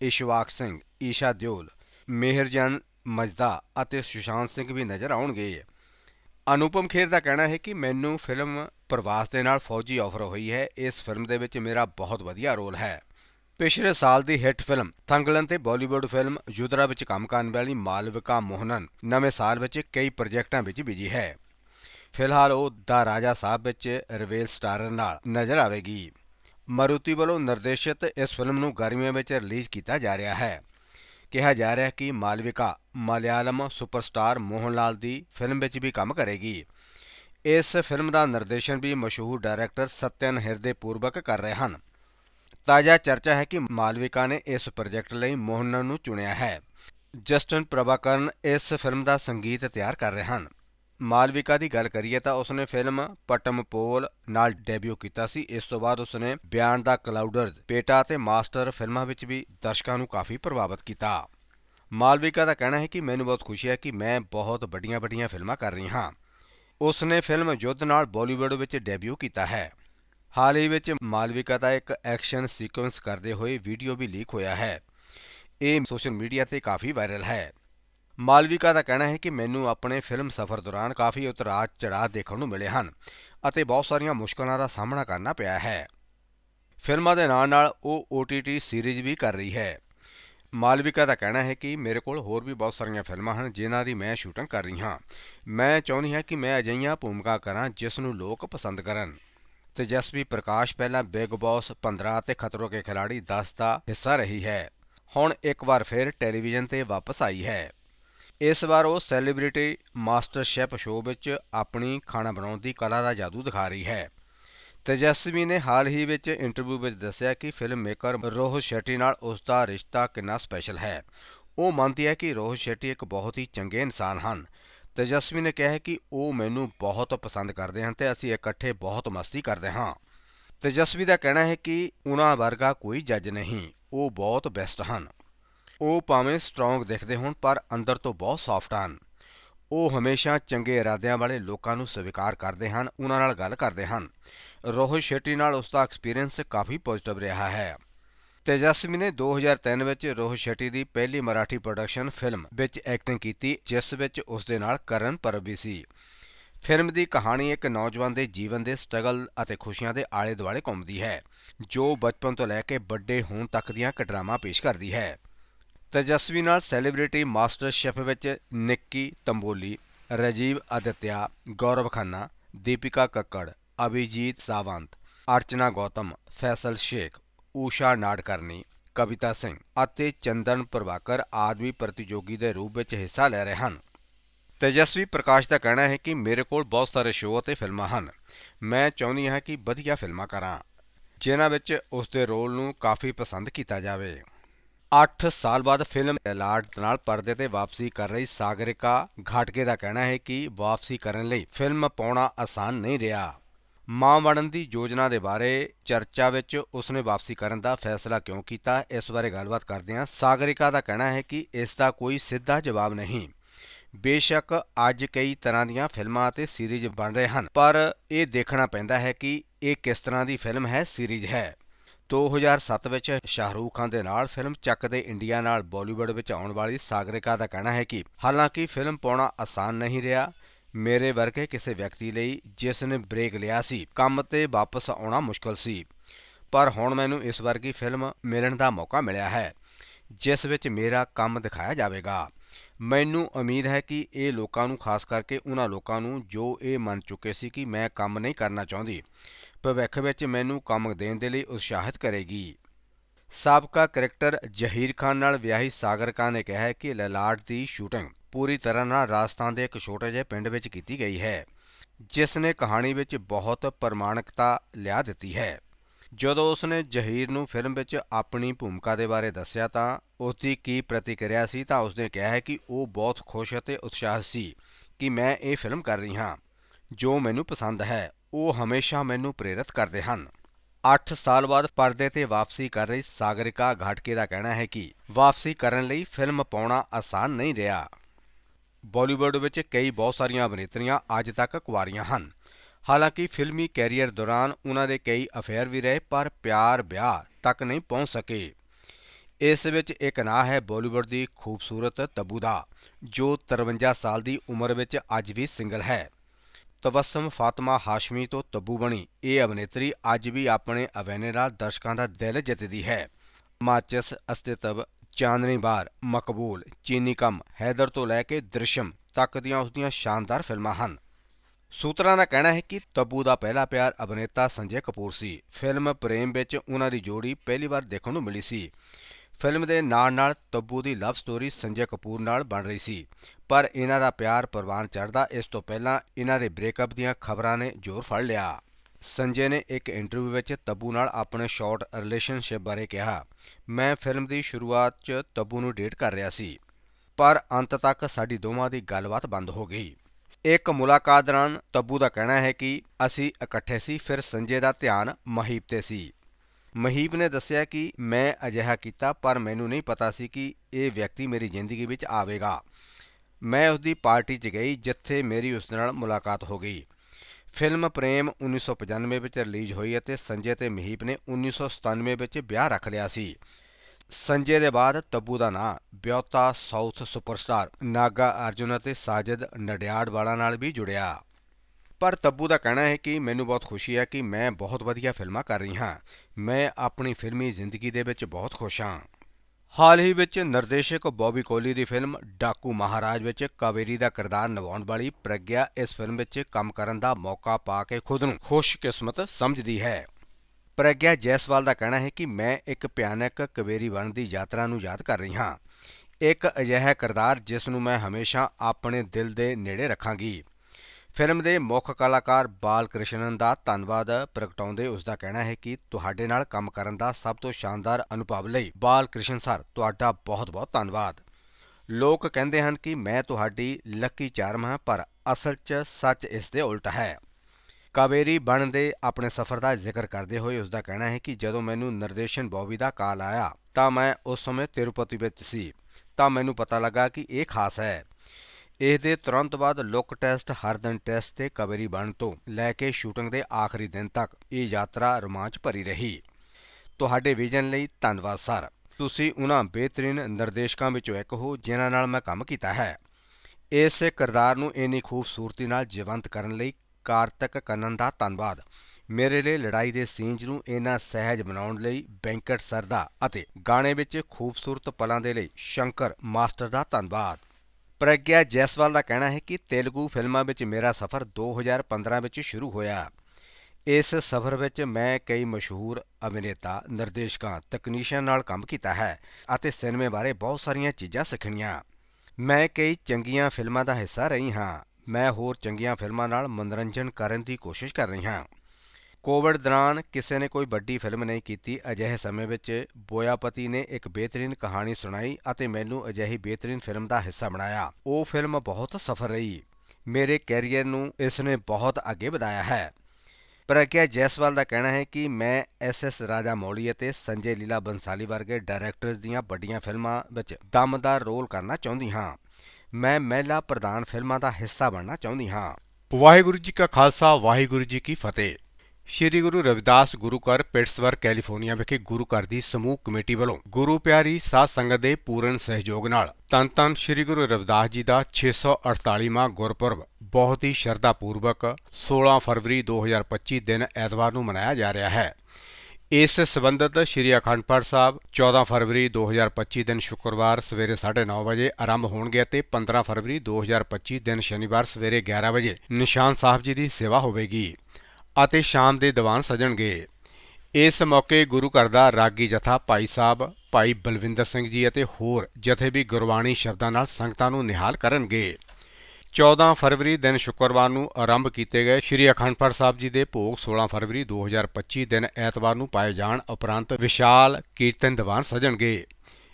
[SPEAKER 1] ਇਸ਼ਵਾਕ ਸਿੰਘ, ਈਸ਼ਾ ਦਿਓਲ, ਮਿਹਰਜਨ ਮਜਦਾ ਅਤੇ ਸੁਸ਼ਾਂਤ ਸਿੰਘ ਵੀ ਨਜ਼ਰ ਆਉਣਗੇ। ਅਨੁਪਮ ਖੇਰ ਦਾ ਕਹਿਣਾ ਹੈ ਕਿ ਮੈਨੂੰ ਫਿਲਮ ਪ੍ਰਵਾਸ ਦੇ ਨਾਲ ਫੌਜੀ ਆਫਰ ਹੋਈ ਹੈ। ਇਸ ਫਿਲਮ ਦੇ ਵਿੱਚ ਮੇਰਾ ਬਹੁਤ ਵਧੀਆ ਰੋਲ ਹੈ। ਪਿਛਲੇ ਸਾਲ ਦੀ ਹਿੱਟ ਫਿਲਮ ਥੰਗਲਨ ਤੇ ਬਾਲੀਵੁੱਡ ਫਿਲਮ ਯੁਦਰਾ ਵਿੱਚ ਕੰਮ ਕਰਨ ਵਾਲੀ ਮਾਲਵਿਕਾ ਮੋਹਨਨ ਨਵੇਂ ਸਾਲ ਵਿੱਚ ਕਈ ਪ੍ਰੋਜੈਕਟਾਂ ਵਿੱਚ ਬਿਜ਼ੀ ਹੈ। ਫਿਲਹਾਲ ਉਹ ਦਾ ਰਾਜਾ ਸਾਹਿਬ ਵਿੱਚ ਰਵੇਲ ਸਟਾਰਰ ਨਾਲ ਨਜ਼ਰ ਆਵੇਗੀ। ਮਾਰੂਤੀ ਵੱਲੋਂ ਨਿਰਦੇਸ਼ਿਤ ਇਸ ਫਿਲਮ ਨੂੰ ਗਰਮੀਆਂ ਵਿੱਚ ਰਿਲੀਜ਼ ਕੀਤਾ ਜਾ ਰਿਹਾ ਹੈ। ਕਿਹਾ ਜਾ ਰਿਹਾ ਹੈ ਕਿ ਮਾਲਵਿਕਾ ਮਲਿਆਲਮ ਸੁਪਰਸਟਾਰ ਮੋਹਨ ਲਾਲ ਦੀ ਫਿਲਮ ਵਿੱਚ ਵੀ ਕੰਮ ਕਰੇਗੀ। ਇਸ ਫਿਲਮ ਦਾ ਨਿਰਦੇਸ਼ਨ ਵੀ ਮਸ਼ਹੂਰ ਡਾਇਰੈਕਟਰ ਸਤਿਅਨ ਹਿਰਦੇ ਪੂਰਵਕ ਕਰ ਰਹੇ ਹਨ। ਤਾਜ਼ਾ ਚਰਚਾ ਹੈ ਕਿ ਮਾਲਵਿਕਾ ਨੇ ਇਸ ਪ੍ਰੋਜੈਕਟ ਲਈ ਮੋਹਨ ਨੂੰ ਚੁਣਿਆ ਹੈ। ਜਸਟਨ ਪ੍ਰਭਾਕਰਨ ਇਸ ਫਿਲਮ ਦਾ ਸੰਗੀਤ ਤਿਆਰ ਕਰ ਰਹੇ ਹਨ। ਮਾਲਵਿਕਾ ਦੀ ਗੱਲ ਕਰੀਏ ਤਾਂ ਉਸਨੇ ਫਿਲਮ ਪਟਮ ਪੋਲ ਨਾਲ ਡੈਬਿਊ ਕੀਤਾ ਸੀ। ਇਸ ਤੋਂ ਬਾਅਦ ਉਸਨੇ ਬਿਆਨ ਦਾ ਕਲਾਊਡਰਜ਼, ਪੇਟਾ ਅਤੇ ਮਾਸਟਰ ਫਿਲਮਾਂ ਵਿੱਚ ਵੀ ਦਰਸ਼ਕਾਂ ਨੂੰ ਕਾਫੀ ਪ੍ਰਭਾਵਿਤ ਕੀਤਾ। ਮਾਲਵਿਕਾ ਦਾ ਕਹਿਣਾ ਹੈ ਕਿ ਮੈਨੂੰ ਬਹੁਤ ਖੁਸ਼ੀ ਹੈ ਕਿ ਮੈਂ ਬਹੁਤ ਵੱਡੀਆਂ ਵੱਡੀਆਂ ਫਿਲਮਾਂ ਕਰ ਰਹੀ ਹਾਂ। ਉਸ ਨੇ ਫਿਲਮ ਯੁੱਧ ਨਾਲ ਬਾਲੀਵੁੱਡ ਵਿੱਚ ਡੈਬਿਊ ਕੀਤਾ ਹੈ। ਹਾਲ ਹੀ ਵਿੱਚ ਮਾਲਵਿਕਾ ਦਾ ਇੱਕ ਐਕਸ਼ਨ ਸੀਕੁਐਂਸ ਕਰਦੇ ਹੋਏ ਵੀਡੀਓ ਵੀ ਲੀਕ ਹੋਇਆ ਹੈ। ਇਹ ਸੋਸ਼ਲ ਮੀਡੀਆ ਤੇ ਕਾਫੀ ਵਾਇਰਲ ਹੈ। ਮਾਲਵਿਕਾ ਦਾ ਕਹਿਣਾ ਹੈ ਕਿ ਮੈਨੂੰ ਆਪਣੇ ਫਿਲਮ ਸਫ਼ਰ ਦੌਰਾਨ ਕਾਫੀ ਉਤਰਾਅ ਚੜਾਅ ਦੇਖਣ ਨੂੰ ਮਿਲੇ ਹਨ ਅਤੇ ਬਹੁਤ ਸਾਰੀਆਂ ਮੁਸ਼ਕਲਾਂ ਦਾ ਸਾਹਮਣਾ ਕਰਨਾ ਪਿਆ ਹੈ। ਫਿਲਮਾਂ ਦੇ ਨਾਲ-ਨਾਲ ਉਹ OTT ਸੀਰੀਜ਼ ਵੀ ਕਰ ਰਹੀ ਹੈ। ਮਾਲਵਿਕਾ ਦਾ ਕਹਿਣਾ ਹੈ ਕਿ ਮੇਰੇ ਕੋਲ ਹੋਰ ਵੀ ਬਹੁਤ ਸਾਰੀਆਂ ਫਿਲਮਾਂ ਹਨ, ਜਿਨ੍ਹਾਂ ਦੀ ਮੈਂ ਸ਼ੂਟਿੰਗ ਕਰ ਰਹੀ ਹਾਂ। ਮੈਂ ਚਾਹੁੰਦੀ ਹਾਂ ਕਿ ਮੈਂ ਅਜਿਹੀਆਂ ਭੂਮਿਕਾ ਕਰਾਂ ਜਿਸ ਨੂੰ ਲੋਕ ਪਸੰਦ ਕਰਨ। ਤੇਜਸਵੀ ਪ੍ਰਕਾਸ਼ ਪਹਿਲਾਂ ਬਿਗ ਬਾਸ 15 ਅਤੇ ਖਤਰੋਂ ਕੇ ਖਿਲਾੜੀ 10 ਦਾ ਹਿੱਸਾ ਰਹੀ ਹੈ। ਹੁਣ ਇੱਕ ਵਾਰ ਫਿਰ ਟੈਲੀਵਿਜ਼ਨ ਤੇ ਵਾਪਸ ਆਈ ਹੈ। ਇਸ ਵਾਰ ਉਹ ਸੈਲੀਬ੍ਰਿਟੀ ਮਾਸਟਰ ਸ਼ੈਫ ਸ਼ੋਅ ਵਿੱਚ ਆਪਣੀ ਖਾਣਾ ਬਣਾਉਣ ਦੀ ਕਲਾ ਦਾ ਜਾਦੂ ਦਿਖਾ ਰਹੀ ਹੈ। ਤੇਜਸਵੀ ਨੇ ਹਾਲ ਹੀ ਵਿੱਚ ਇੰਟਰਵਿਊ ਵਿੱਚ ਦੱਸਿਆ ਕਿ ਫਿਲਮ ਮੇਕਰ ਰੋਹਿਤ ਸ਼ੈਟੀ ਨਾਲ ਉਸ ਦਾ ਰਿਸ਼ਤਾ ਕਿੰਨਾ ਸਪੈਸ਼ਲ ਹੈ। ਉਹ ਮੰਨਦੀ ਹੈ ਕਿ ਰੋਹਿਤ ਸ਼ੈਟੀ ਇੱਕ ਬਹੁਤ ਹੀ ਚੰਗੇ ਇਨਸਾਨ ਹਨ। ਤੇਜਸਵੀ ਨੇ ਕਿਹਾ ਕਿ ਉਹ ਮੈਨੂੰ ਬਹੁਤ ਪਸੰਦ ਕਰਦੇ ਹਨ ਤੇ ਅਸੀਂ ਇਕੱਠੇ ਬਹੁਤ ਮਸਤੀ ਕਰਦੇ ਹਾਂ। ਤੇਜਸਵੀ ਦਾ ਕਹਿਣਾ ਹੈ ਕਿ ਉਹਨਾਂ ਵਰਗਾ ਕੋਈ ਜੱਜ ਨਹੀਂ, ਉਹ ਬਹੁਤ ਬੈਸਟ ਹਨ। ਉਹ ਭਾਵੇਂ ਸਟਰੋਂਗ ਦਿਖਦੇ ਹੋਣ ਪਰ ਅੰਦਰ ਤੋਂ ਬਹੁਤ ਸੌਫਟ ਹਨ। ਉਹ ਹਮੇਸ਼ਾ ਚੰਗੇ ਇਰਾਦਿਆਂ ਵਾਲੇ ਲੋਕਾਂ ਨੂੰ ਸਵੀਕਾਰ ਕਰਦੇ ਹਨ, ਉਹਨਾਂ ਨਾਲ ਗੱਲ ਕਰਦੇ ਹਨ। ਰੋਹਿਤ ਸ਼ੈਟੀ ਨਾਲ ਉਸ ਦਾ ਐਕਸਪੀਰੀਅੰਸ ਕਾਫੀ ਪੋਜ਼ਿਟਿਵ ਰਿਹਾ ਹੈ। ਤੇਜਸਵੀ ਨੇ 2003 ਵਿੱਚ ਰੋਹਿਤ ਸ਼ੈਟੀ ਦੀ ਪਹਿਲੀ ਮਰਾਠੀ ਪ੍ਰੋਡਕਸ਼ਨ ਫਿਲਮ ਵਿੱਚ ਐਕਟਿੰਗ ਕੀਤੀ, ਜਿਸ ਵਿੱਚ ਉਸ ਦੇ ਨਾਲ ਕਰਨ ਪਰਬ ਵੀ ਸੀ। ਫਿਲਮ ਦੀ ਕਹਾਣੀ ਇੱਕ ਨੌਜਵਾਨ ਦੇ ਜੀਵਨ ਦੇ ਸਟਰਗਲ ਅਤੇ ਖੁਸ਼ੀਆਂ ਦੇ ਆਲੇ ਦੁਆਲੇ ਘੁੰਮਦੀ ਹੈ, ਜੋ ਬਚਪਨ ਤੋਂ ਲੈ ਕੇ ਵੱਡੇ ਹੋਣ ਤੱਕ ਦੀਆਂ ਘਟਨਾਵਾਂ ਪੇਸ਼ ਕਰਦੀ ਹੈ। ਤੇਜਸਵੀ ਨਾਲ ਸੈਲੀਬ੍ਰਿਟੀ ਮਾਸਟਰ ਸ਼ੈਫ ਵਿੱਚ ਨਿੱਕੀ ਤੰਬੋਲੀ, ਰਾਜੀਵ ਆਦਿਤਿਆ, ਗੌਰਵ ਖੰਨਾ, ਦੀਪਿਕਾ ਕੱਕੜ, ਅਭਿਜੀਤ ਸਾਵੰਤ, ਅਰਚਨਾ ਗੌਤਮ, ਫੈਸਲ ਸ਼ੇਖ, ਊਸ਼ਾ ਨਾਡਕਰਨੀ, ਕਵਿਤਾ ਸਿੰਘ ਅਤੇ ਚੰਦਨ ਪ੍ਰਭਾਕਰ ਆਦਮੀ ਪ੍ਰਤੀਯੋਗੀ ਦੇ ਰੂਪ ਵਿੱਚ ਹਿੱਸਾ ਲੈ ਰਹੇ ਹਨ। ਤੇਜਸਵੀ ਪ੍ਰਕਾਸ਼ ਦਾ ਕਹਿਣਾ ਹੈ ਕਿ ਮੇਰੇ ਕੋਲ ਬਹੁਤ ਸਾਰੇ ਸ਼ੋਅ ਅਤੇ ਫਿਲਮਾਂ ਹਨ। ਮੈਂ ਚਾਹੁੰਦੀ ਹਾਂ ਕਿ ਵਧੀਆ ਫਿਲਮਾਂ ਕਰਾਂ, ਜਿਨ੍ਹਾਂ ਵਿੱਚ ਉਸ ਦੇ ਰੋਲ ਨੂੰ ਕਾਫੀ ਪਸੰਦ ਕੀਤਾ ਜਾਵੇ। 8 ਸਾਲ ਬਾਅਦ ਫਿਲਮ ਐਲਾਰਡ ਨਾਲ ਪਰਦੇ ਤੇ ਵਾਪਸੀ ਕਰ ਰਹੀ ਸਾਗਰਿਕਾ ਘਾਟਕੇ ਦਾ ਕਹਿਣਾ ਹੈ ਕਿ ਵਾਪਸੀ ਕਰਨ ਲਈ ਫਿਲਮ ਪਾਉਣਾ ਆਸਾਨ ਨਹੀਂ ਰਿਹਾ। ਮਾਂ ਬਣਨ ਦੀ ਯੋਜਨਾ ਦੇ ਬਾਰੇ ਚਰਚਾ ਵਿੱਚ ਉਸਨੇ ਵਾਪਸੀ ਕਰਨ ਦਾ ਫੈਸਲਾ ਕਿਉਂ ਕੀਤਾ, ਇਸ ਬਾਰੇ ਗੱਲਬਾਤ ਕਰਦੇ ਹਾਂ ਸਾਗਰਿਕਾ ਦਾ ਕਹਿਣਾ ਹੈ ਕਿ ਇਸ ਦਾ ਕੋਈ ਸਿੱਧਾ ਜਵਾਬ ਨਹੀਂ। ਬੇਸ਼ੱਕ ਅੱਜ ਕਈ ਤਰ੍ਹਾਂ ਦੀਆਂ ਫਿਲਮਾਂ ਅਤੇ ਸੀਰੀਜ਼ ਬਣ ਰਹੇ ਹਨ, ਪਰ ਇਹ ਦੇਖਣਾ ਪੈਂਦਾ ਹੈ ਕਿ ਇਹ ਕਿਸ ਤਰ੍ਹਾਂ ਦੀ ਫਿਲਮ ਹੈ, ਸੀਰੀਜ਼ ਹੈ। 2007 ਵਿੱਚ ਸ਼ਾਹਰੂਖ ਖਾਨ ਦੇ ਨਾਲ ਫਿਲਮ ਚੱਕ ਦੇ ਇੰਡੀਆ ਨਾਲ ਬਾਲੀਵੁੱਡ ਵਿੱਚ ਆਉਣ ਵਾਲੀ ਸਾਗਰਿਕਾ ਦਾ ਕਹਿਣਾ ਹੈ ਕਿ ਹਾਲਾਂਕਿ ਫਿਲਮ ਪਾਉਣਾ ਆਸਾਨ ਨਹੀਂ ਰਿਹਾ। ਮੇਰੇ ਵਰਗੇ ਕਿਸੇ ਵਿਅਕਤੀ ਲਈ ਜਿਸ ਨੇ ਬ੍ਰੇਕ ਲਿਆ ਸੀ, ਕੰਮ ਤੇ ਵਾਪਸ ਆਉਣਾ ਮੁਸ਼ਕਲ ਸੀ। ਪਰ ਹੁਣ ਮੈਨੂੰ ਇਸ ਵਰਗੀ ਫਿਲਮ ਮਿਲਣ ਦਾ ਮੌਕਾ ਮਿਲਿਆ ਹੈ, ਜਿਸ ਵਿੱਚ ਮੇਰਾ ਕੰਮ ਦਿਖਾਇਆ ਜਾਵੇਗਾ। ਮੈਨੂੰ ਉਮੀਦ ਹੈ ਕਿ ਇਹ ਲੋਕਾਂ ਨੂੰ, ਖਾਸ ਕਰਕੇ ਉਹਨਾਂ ਲੋਕਾਂ ਨੂੰ, ਜੋ ਇਹ ਮੰਨ ਚੁੱਕੇ ਸੀ ਕਿ ਮੈਂ ਕੰਮ ਨਹੀਂ ਕਰਨਾ ਚਾਹੁੰਦੀ ਭਵਿੱਖ ਵਿੱਚ ਮੈਨੂੰ ਕੰਮ ਦੇਣ ਦੇ ਲਈ ਉਤਸ਼ਾਹਿਤ ਕਰੇਗੀ। ਸਾਬਕਾ ਕ੍ਰਿਕਟਰ ਜ਼ਹੀਰ ਖਾਨ ਨਾਲ ਵਿਆਹੀ ਸਾਗਰ ਖਾਨ ਨੇ ਕਿਹਾ ਹੈ ਕਿ ਲਲਾਟ ਦੀ ਸ਼ੂਟਿੰਗ ਪੂਰੀ ਤਰ੍ਹਾਂ ਨਾਲ ਰਾਜਸਥਾਨ ਦੇ ਇੱਕ ਛੋਟੇ ਜਿਹੇ ਪਿੰਡ ਵਿੱਚ ਕੀਤੀ ਗਈ ਹੈ, ਜਿਸ ਨੇ ਕਹਾਣੀ ਵਿੱਚ ਬਹੁਤ ਪ੍ਰਮਾਣਿਕਤਾ ਲਿਆ ਦਿੱਤੀ ਹੈ। ਜਦੋਂ ਉਸ ਨੇ ਜ਼ਹੀਰ ਨੂੰ ਫਿਲਮ ਵਿੱਚ ਆਪਣੀ ਭੂਮਿਕਾ ਦੇ ਬਾਰੇ ਦੱਸਿਆ ਤਾਂ ਉਸ ਦੀ ਕੀ ਪ੍ਰਤੀਕਿਰਿਆ ਸੀ ਤਾਂ ਉਸਨੇ ਕਿਹਾ ਹੈ ਕਿ ਉਹ ਬਹੁਤ ਖੁਸ਼ ਅਤੇ ਉਤਸ਼ਾਹਿਤ ਸੀ ਕਿ ਮੈਂ ਇਹ ਫਿਲਮ ਕਰ ਰਹੀ ਹਾਂ, ਜੋ ਮੈਨੂੰ ਪਸੰਦ ਹੈ ਉਹ ਹਮੇਸ਼ਾ ਮੈਨੂੰ ਪ੍ਰੇਰਿਤ ਕਰਦੇ ਹਨ। 8 ਸਾਲ ਬਾਅਦ ਪਰਦੇ ਤੇ ਵਾਪਸੀ ਕਰ ਰਹੀ ਸਾਗਰਿਕਾ ਘਾਟਕੇ ਦਾ ਕਹਿਣਾ ਹੈ ਕਿ ਵਾਪਸੀ ਕਰਨ ਲਈ ਫਿਲਮ ਪਾਉਣਾ ਆਸਾਨ ਨਹੀਂ ਰਿਹਾ। ਬਾਲੀਵੁੱਡ ਵਿੱਚ ਕਈ ਬਹੁਤ ਸਾਰੀਆਂ ਅਭਿਨੇਤਰੀਆਂ ਅੱਜ ਤੱਕ ਕੁਆਰੀਆਂ ਹਨ। ਹਾਲਾਂਕਿ ਫਿਲਮੀ ਕੈਰੀਅਰ ਦੌਰਾਨ ਉਹਨਾਂ ਦੇ ਕਈ ਅਫੇਅਰ ਵੀ ਰਹੇ, ਪਰ ਪਿਆਰ ਵਿਆਹ ਤੱਕ ਨਹੀਂ ਪਹੁੰਚ ਸਕੇ। ਇਸ ਵਿੱਚ ਇੱਕ ਨਾਂ ਹੈ ਬਾਲੀਵੁੱਡ ਦੀ ਖੂਬਸੂਰਤ ਤਬੂ ਦਾ, ਜੋ 53 ਸਾਲ ਦੀ ਉਮਰ ਵਿੱਚ ਅੱਜ ਵੀ ਸਿੰਗਲ ਹੈ। ਤਬਸਮ ਫਾਤਮਾ ਹਾਸ਼ਮੀ ਤੋਂ ਤੱਬੂ ਬਣੀ। ਇਹ ਅਭਿਨੇਤਰੀ ਅੱਜ ਵੀ ਆਪਣੇ ਅਭਿਨੈ ਨਾਲ ਦਰਸ਼ਕਾਂ ਦਾ ਦਿਲ ਜਿੱਤਦੀ ਹੈ। ਮਾਚਸ, ਅਸਤਿਤਵ, ਚਾਂਦਨੀ ਬਾਰ, ਮਕਬੂਲ, ਚੀਨੀ ਕਮ, ਹੈਦਰ ਤੋਂ ਲੈ ਕੇ ਦ੍ਰਿਸ਼ਮ ਤੱਕ ਦੀਆਂ ਉਸ ਦੀਆਂ ਸ਼ਾਨਦਾਰ ਫਿਲਮਾਂ ਹਨ। ਸੂਤਰਾਂ ਦਾ ਕਹਿਣਾ ਹੈ ਕਿ ਤੱਬੂ ਦਾ ਪਹਿਲਾ ਪਿਆਰ ਅਭਿਨੇਤਾ ਸੰਜੇ ਕਪੂਰ ਸੀ। ਫਿਲਮ ਪ੍ਰੇਮ ਵਿੱਚ ਉਹਨਾਂ ਦੀ ਜੋੜੀ ਪਹਿਲੀ ਵਾਰ ਦੇਖਣ ਨੂੰ ਮਿਲੀ ਸੀ। ਫਿਲਮ ਦੇ ਨਾਲ-ਨਾਲ ਤੱਬੂ ਦੀ ਲਵ ਸਟੋਰੀ ਸੰਜੇ ਕਪੂਰ ਨਾਲ ਬਣ ਰਹੀ ਸੀ। ਪਰ ਇਹਨਾਂ ਦਾ ਪਿਆਰ ਪ੍ਰਵਾਨ ਚੜ੍ਹਦਾ ਇਸ ਤੋਂ ਪਹਿਲਾਂ ਇਹਨਾਂ ਦੇ ਬ੍ਰੇਕਅਪ ਦੀਆਂ ਖਬਰਾਂ ਨੇ ਜ਼ੋਰ ਫੜ ਲਿਆ। ਸੰਜੇ ਨੇ ਇੱਕ ਇੰਟਰਵਿਊ ਵਿੱਚ ਤੱਬੂ ਨਾਲ ਆਪਣੇ ਸ਼ਾਰਟ ਰਿਲੇਸ਼ਨਸ਼ਿਪ ਬਾਰੇ ਕਿਹਾ, ਮੈਂ ਫਿਲਮ ਦੀ ਸ਼ੁਰੂਆਤ 'ਚ ਤੱਬੂ ਨੂੰ ਡੇਟ ਕਰ ਰਿਹਾ ਸੀ, ਪਰ ਅੰਤ ਤੱਕ ਸਾਡੀ ਦੋਵਾਂ ਦੀ ਗੱਲਬਾਤ ਬੰਦ ਹੋ ਗਈ। ਇੱਕ ਮੁਲਾਕਾਤ ਦੌਰਾਨ ਤੱਬੂ ਦਾ ਕਹਿਣਾ ਹੈ ਕਿ ਅਸੀਂ ਇਕੱਠੇ ਸੀ, ਫਿਰ ਸੰਜੇ ਦਾ ਧਿਆਨ ਮਹੀਪ ਤੇ ਸੀ। ਮਹੀਬ ਨੇ ਦੱਸਿਆ ਕਿ ਮੈਂ ਅਜਿਹਾ ਕੀਤਾ, ਪਰ ਮੈਨੂੰ ਨਹੀਂ ਪਤਾ ਸੀ ਕਿ ਇਹ ਵਿਅਕਤੀ ਮੇਰੀ ਜ਼ਿੰਦਗੀ ਵਿੱਚ ਆਵੇਗਾ। ਮੈਂ ਉਸ ਦੀ ਪਾਰਟੀ 'ਚ ਗਈ, ਜਿੱਥੇ ਮੇਰੀ ਉਸ ਨਾਲ ਮੁਲਾਕਾਤ ਹੋ ਗਈ। ਫਿਲਮ ਪ੍ਰੇਮ 1995 ਵਿੱਚ ਰਿਲੀਜ਼ ਹੋਈ ਅਤੇ ਸੰਜੇ ਤੇ ਮਹੀਪ ਨੇ 1997 ਵਿੱਚ ਵਿਆਹ ਰੱਖ ਲਿਆ ਸੀ। ਸੰਜੇ ਦੇ ਬਾਅਦ ਤੱਬੂ ਦਾ ਨਾਂ ਬਿਉਤਾ ਸਾਊਥ ਸੁਪਰਸਟਾਰ ਨਾਗਾ ਅਰਜੁਨ ਅਤੇ ਸਾਜਦ ਨਡਿਆੜ ਵਾਲਾ ਨਾਲ ਵੀ ਜੁੜਿਆ। ਪਰ ਤੱਬੂ ਦਾ ਕਹਿਣਾ ਹੈ ਕਿ ਮੈਨੂੰ ਬਹੁਤ ਖੁਸ਼ੀ ਹੈ ਕਿ ਮੈਂ ਬਹੁਤ ਵਧੀਆ ਫਿਲਮਾਂ ਕਰ ਰਹੀ ਹਾਂ। ਮੈਂ ਆਪਣੀ ਫਿਲਮੀ ਜ਼ਿੰਦਗੀ ਦੇ ਵਿੱਚ ਬਹੁਤ ਖੁਸ਼ ਹਾਂ। ਹਾਲ ਹੀ ਵਿੱਚ ਨਿਰਦੇਸ਼ਕ ਬੌਬੀ ਕੋਹਲੀ ਦੀ ਫਿਲਮ ਡਾਕੂ ਮਹਾਰਾਜ ਵਿੱਚ ਕਾਵੇਰੀ ਦਾ ਕਿਰਦਾਰ ਨਿਭਾਉਣ ਵਾਲੀ ਪ੍ਰਗਿਆ ਇਸ ਫਿਲਮ ਵਿੱਚ ਕੰਮ ਕਰਨ ਦਾ ਮੌਕਾ ਪਾ ਕੇ ਖੁਦ ਨੂੰ ਖੁਸ਼ਕਿਸਮਤ ਸਮਝਦੀ ਹੈ। ਪ੍ਰਗਿਆ ਜੈਸਵਾਲ ਦਾ ਕਹਿਣਾ ਹੈ ਕਿ ਮੈਂ ਇੱਕ ਭਿਆਨਕ ਕਵੇਰੀ ਬਣਨ ਦੀ ਯਾਤਰਾ ਨੂੰ ਯਾਦ ਕਰ ਰਹੀ ਹਾਂ। ਇੱਕ ਅਜਿਹਾ ਕਿਰਦਾਰ ਜਿਸ ਨੂੰ ਮੈਂ ਹਮੇਸ਼ਾ ਆਪਣੇ ਦਿਲ ਦੇ ਨੇੜੇ ਰੱਖਾਂਗੀ। ਫਿਲਮ ਦੇ ਮੁੱਖ ਕਲਾਕਾਰ ਬਾਲ ਕ੍ਰਿਸ਼ਨਨ ਦਾ ਧੰਨਵਾਦ ਪ੍ਰਗਟਾਉਂਦੇ ਉਸ ਦਾ ਕਹਿਣਾ ਹੈ ਕਿ ਤੁਹਾਡੇ ਨਾਲ ਕੰਮ ਕਰਨ ਦਾ ਸਭ ਤੋਂ ਸ਼ਾਨਦਾਰ ਅਨੁਭਵ ਲਈ ਬਾਲ ਕ੍ਰਿਸ਼ਨ ਸਰ, ਤੁਹਾਡਾ ਬਹੁਤ-ਬਹੁਤ ਧੰਨਵਾਦ। ਲੋਕ ਕਹਿੰਦੇ ਹਨ ਕਿ ਮੈਂ ਤੁਹਾਡੀ ਲੱਕੀ ਚਾਰਮ ਹਾਂ, ਪਰ ਅਸਲ 'ਚ ਸੱਚ ਇਸ ਦੇ ਉਲਟ ਹੈ। ਕਾਵੇਰੀ ਬਣਨ ਦੇ ਆਪਣੇ ਸਫ਼ਰ ਦਾ ਜ਼ਿਕਰ ਕਰਦੇ ਹੋਏ ਉਸ ਦਾ ਕਹਿਣਾ ਹੈ ਕਿ ਜਦੋਂ ਮੈਨੂੰ ਨਿਰਦੇਸ਼ਨ ਬੌਬੀ ਦਾ ਕਾਲ ਆਇਆ ਤਾਂ ਮੈਂ ਉਸ ਸਮੇਂ ਤਿਰੂਪਤੀ ਵਿੱਚ ਸੀ। ਤਾਂ ਮੈਨੂੰ ਪਤਾ ਲੱਗਾ ਕਿ ਇਹ ਖਾਸ ਹੈ। ਇਸ ਦੇ ਤੁਰੰਤ ਬਾਅਦ ਲੁੱਕ ਟੈਸਟ ਹਰ ਦਿਨ ਟੈਸਟ ਤੇ ਕਵਰੀ ਬਣਨ ਤੋਂ ਲੈ ਕੇ ਸ਼ੂਟਿੰਗ ਦੇ ਆਖਰੀ ਦਿਨ ਤੱਕ ਇਹ ਯਾਤਰਾ ਰੋਮਾਂਚ ਭਰੀ ਰਹੀ। ਤੁਹਾਡੇ ਵਿਜ਼ਨ ਲਈ ਧੰਨਵਾਦ, ਸਰ। ਤੁਸੀਂ ਉਹਨਾਂ ਬਿਹਤਰੀਨ ਨਿਰਦੇਸ਼ਕਾਂ ਵਿੱਚੋਂ ਇੱਕ ਹੋ, ਜਿਨ੍ਹਾਂ ਨਾਲ ਮੈਂ ਕੰਮ ਕੀਤਾ ਹੈ। ਇਸ ਕਿਰਦਾਰ ਨੂੰ ਇੰਨੀ ਖੂਬਸੂਰਤੀ ਨਾਲ ਜੀਵੰਤ ਕਰਨ ਲਈ ਕਾਰਤਕ ਕੰਨਨ ਦਾ ਧੰਨਵਾਦ। ਮੇਰੇ ਲਈ ਲੜਾਈ ਦੇ ਸੀਨਜ਼ ਨੂੰ ਇੰਨਾ ਸਹਿਜ ਬਣਾਉਣ ਲਈ ਬੈਂਕਟ ਸਰ ਦਾ ਅਤੇ ਗਾਣੇ ਵਿੱਚ ਖੂਬਸੂਰਤ ਪਲਾਂ ਦੇ ਲਈ ਸ਼ੰਕਰ ਮਾਸਟਰ ਦਾ ਧੰਨਵਾਦ। ਪ੍ਰਗਿਆ ਜੈਸਵਾਲ ਦਾ ਕਹਿਣਾ ਹੈ ਕਿ ਤੇਲਗੂ ਫਿਲਮਾਂ ਵਿੱਚ ਮੇਰਾ ਸਫ਼ਰ 2015 ਵਿੱਚ ਸ਼ੁਰੂ ਹੋਇਆ। ਇਸ ਸਫ਼ਰ ਵਿੱਚ ਮੈਂ ਕਈ ਮਸ਼ਹੂਰ ਅਭਿਨੇਤਾ, ਨਿਰਦੇਸ਼ਕਾਂ, ਤਕਨੀਸ਼ੀਅਨ ਨਾਲ ਕੰਮ ਕੀਤਾ ਹੈ ਅਤੇ ਸਿਨੇਮੇ ਬਾਰੇ ਬਹੁਤ ਸਾਰੀਆਂ ਚੀਜ਼ਾਂ ਸਿੱਖਣੀਆਂ। ਮੈਂ ਕਈ ਚੰਗੀਆਂ ਫਿਲਮਾਂ ਦਾ ਹਿੱਸਾ ਰਹੀ ਹਾਂ। ਮੈਂ ਹੋਰ ਚੰਗੀਆਂ ਫਿਲਮਾਂ ਨਾਲ ਮਨੋਰੰਜਨ ਕਰਨ ਦੀ ਕੋਸ਼ਿਸ਼ ਕਰ ਰਹੀ ਹਾਂ। ਕੋਵਿਡ ਦੌਰਾਨ ਕਿਸੇ ਨੇ ਕੋਈ ਵੱਡੀ ਫਿਲਮ ਨਹੀਂ ਕੀਤੀ, ਅਜਿਹੇ ਸਮੇਂ ਵਿੱਚ ਬੋਇਆਪਤੀ ਨੇ ਇੱਕ ਬਿਹਤਰੀਨ ਕਹਾਣੀ ਸੁਣਾਈ ਅਤੇ ਮੈਨੂੰ ਅਜਿਹੀ ਬਿਹਤਰੀਨ ਫਿਲਮ ਦਾ ਹਿੱਸਾ ਬਣਾਇਆ। ਉਹ ਫਿਲਮ ਬਹੁਤ ਸਫਲ ਰਹੀ। ਮੇਰੇ ਕੈਰੀਅਰ ਨੂੰ ਇਸ ਨੇ ਬਹੁਤ ਅੱਗੇ ਵਧਾਇਆ ਹੈ। ਪ੍ਰਗਿਆ ਜੈਸਵਾਲ ਦਾ ਕਹਿਣਾ ਹੈ ਕਿ ਮੈਂ ਐਸ ਐਸ ਰਾਜਾ ਮੌਲੀ ਅਤੇ ਸੰਜੇ ਲੀਲਾ ਬੰਸਾਲੀ ਵਰਗੇ ਡਾਇਰੈਕਟਰਸ ਦੀਆਂ ਵੱਡੀਆਂ ਫਿਲਮਾਂ ਵਿੱਚ ਦਮਦਾਰ ਰੋਲ ਕਰਨਾ ਚਾਹੁੰਦੀ ਹਾਂ। ਮੈਂ ਮਹਿਲਾ ਪ੍ਰਧਾਨ ਫਿਲਮਾਂ ਦਾ ਹਿੱਸਾ ਬਣਨਾ ਚਾਹੁੰਦੀ ਹਾਂ। ਵਾਹਿਗੁਰੂ ਜੀ ਕਾ ਖਾਲਸਾ, ਵਾਹਿਗੁਰੂ ਜੀ ਕੀ ਫਤਿਹ। ਸ਼੍ਰੀ ਗੁਰੂ ਰਵਿਦਾਸ ਗੁਰੂ ਘਰ ਪਿਟਸਬਰਗ ਕੈਲੀਫੋਰਨੀਆ ਵਿਖੇ ਗੁਰੂ ਘਰ ਦੀ ਸਮੂਹ ਕਮੇਟੀ ਵੱਲੋਂ ਗੁਰੂ ਪਿਆਰੀ ਸਾਧ ਸੰਗਤ ਦੇ ਪੂਰਨ ਸਹਿਯੋਗ ਨਾਲ ਤਨ ਤਨ ਸ਼੍ਰੀ ਗੁਰੂ ਰਵਿਦਾਸ ਜੀ ਦਾ 648ਵਾਂ ਗੁਰਪੁਰਬ ਬਹੁਤ ਹੀ ਸ਼ਰਧਾ ਪੂਰਵਕ 16 ਫਰਵਰੀ 2025 ਦਿਨ ਐਤਵਾਰ ਨੂੰ ਮਨਾਇਆ ਜਾ ਰਿਹਾ ਹੈ। ਇਸ ਸਬੰਧਤ ਸ਼੍ਰੀ ਅਖੰਡ ਪਾਠ ਸਾਹਿਬ 14 ਫਰਵਰੀ 2025 ਦਿਨ ਸ਼ੁੱਕਰਵਾਰ ਸਵੇਰੇ 9:30 ਵਜੇ ਆਰੰਭ ਹੋਣਗੇ ਅਤੇ 15 ਫਰਵਰੀ 2025 ਦਿਨ ਸ਼ਨੀਵਾਰ ਸਵੇਰੇ 11 ਵਜੇ ਨਿਸ਼ਾਨ ਸਾਹਿਬ ਜੀ ਦੀ ਸੇਵਾ ਹੋਵੇਗੀ। ਅਤੇ ਸ਼ਾਮ ਦੇ ਦੀਵਾਨ ਸਜਣਗੇ। ਇਸ ਮੌਕੇ ਗੁਰੂ ਘਰ ਦਾ ਰਾਗੀ ਜਥਾ ਭਾਈ ਸਾਹਿਬ, ਭਾਈ ਬਲਵਿੰਦਰ ਸਿੰਘ ਜੀ ਅਤੇ ਹੋਰ ਜਥੇ ਵੀ ਗੁਰਬਾਣੀ ਸ਼ਬਦਾਂ ਨਾਲ ਸੰਗਤਾਂ ਨੂੰ ਨਿਹਾਲ ਕਰਨਗੇ। 14 ਫਰਵਰੀ ਦਿਨ ਸ਼ੁੱਕਰਵਾਰ ਨੂੰ ਆਰੰਭ ਕੀਤੇ ਗਏ ਸ੍ਰੀ ਅਖੰਡ ਪਾਠ ਸਾਹਿਬ ਜੀ ਦੇ ਭੋਗ 16 ਫਰਵਰੀ 2025 ਦਿਨ ਐਤਵਾਰ ਨੂੰ ਪਾਏ ਜਾਣ ਉਪਰੰਤ ਵਿਸ਼ਾਲ ਕੀਰਤਨ ਦੀਵਾਨ ਸਜਣਗੇ।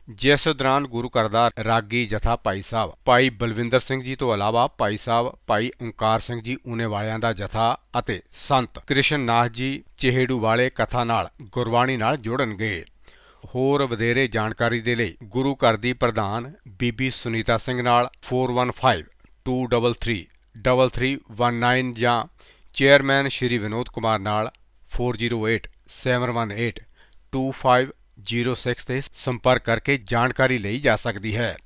[SPEAKER 1] ਜਿਸ ਦੌਰਾਨ ਗੁਰੂ ਘਰ ਦਾ ਰਾਗੀ ਜਥਾ ਭਾਈ ਸਾਹਿਬ, ਭਾਈ ਬਲਵਿੰਦਰ ਸਿੰਘ ਜੀ ਤੋਂ ਇਲਾਵਾ ਭਾਈ ਸਾਹਿਬ, ਭਾਈ ਓੰਕਾਰ ਸਿੰਘ ਜੀ ਊਨੇ ਵਾਲਿਆਂ ਦਾ ਜਥਾ ਅਤੇ ਸੰਤ ਕ੍ਰਿਸ਼ਨ ਨਾਥ ਜੀ ਚਿਹੜੂ ਵਾਲੇ ਕਥਾ ਨਾਲ ਗੁਰਬਾਣੀ ਨਾਲ ਜੁੜਨਗੇ। ਹੋਰ ਵਧੇਰੇ ਜਾਣਕਾਰੀ ਦੇ ਲਈ ਗੁਰੂ ਘਰ ਦੀ ਪ੍ਰਧਾਨ ਬੀਬੀ ਸੁਨੀਤਾ ਸਿੰਘ ਨਾਲ 415 233 3319 ਜਾਂ ਚੇਅਰਮੈਨ ਸ਼੍ਰੀ ਵਿਨੋਦ ਕੁਮਾਰ ਨਾਲ 408 718 25 06 ਤੇ ਸੰਪਰਕ ਕਰਕੇ ਜਾਣਕਾਰੀ ਲਈ ਜਾ ਸਕਦੀ ਹੈ।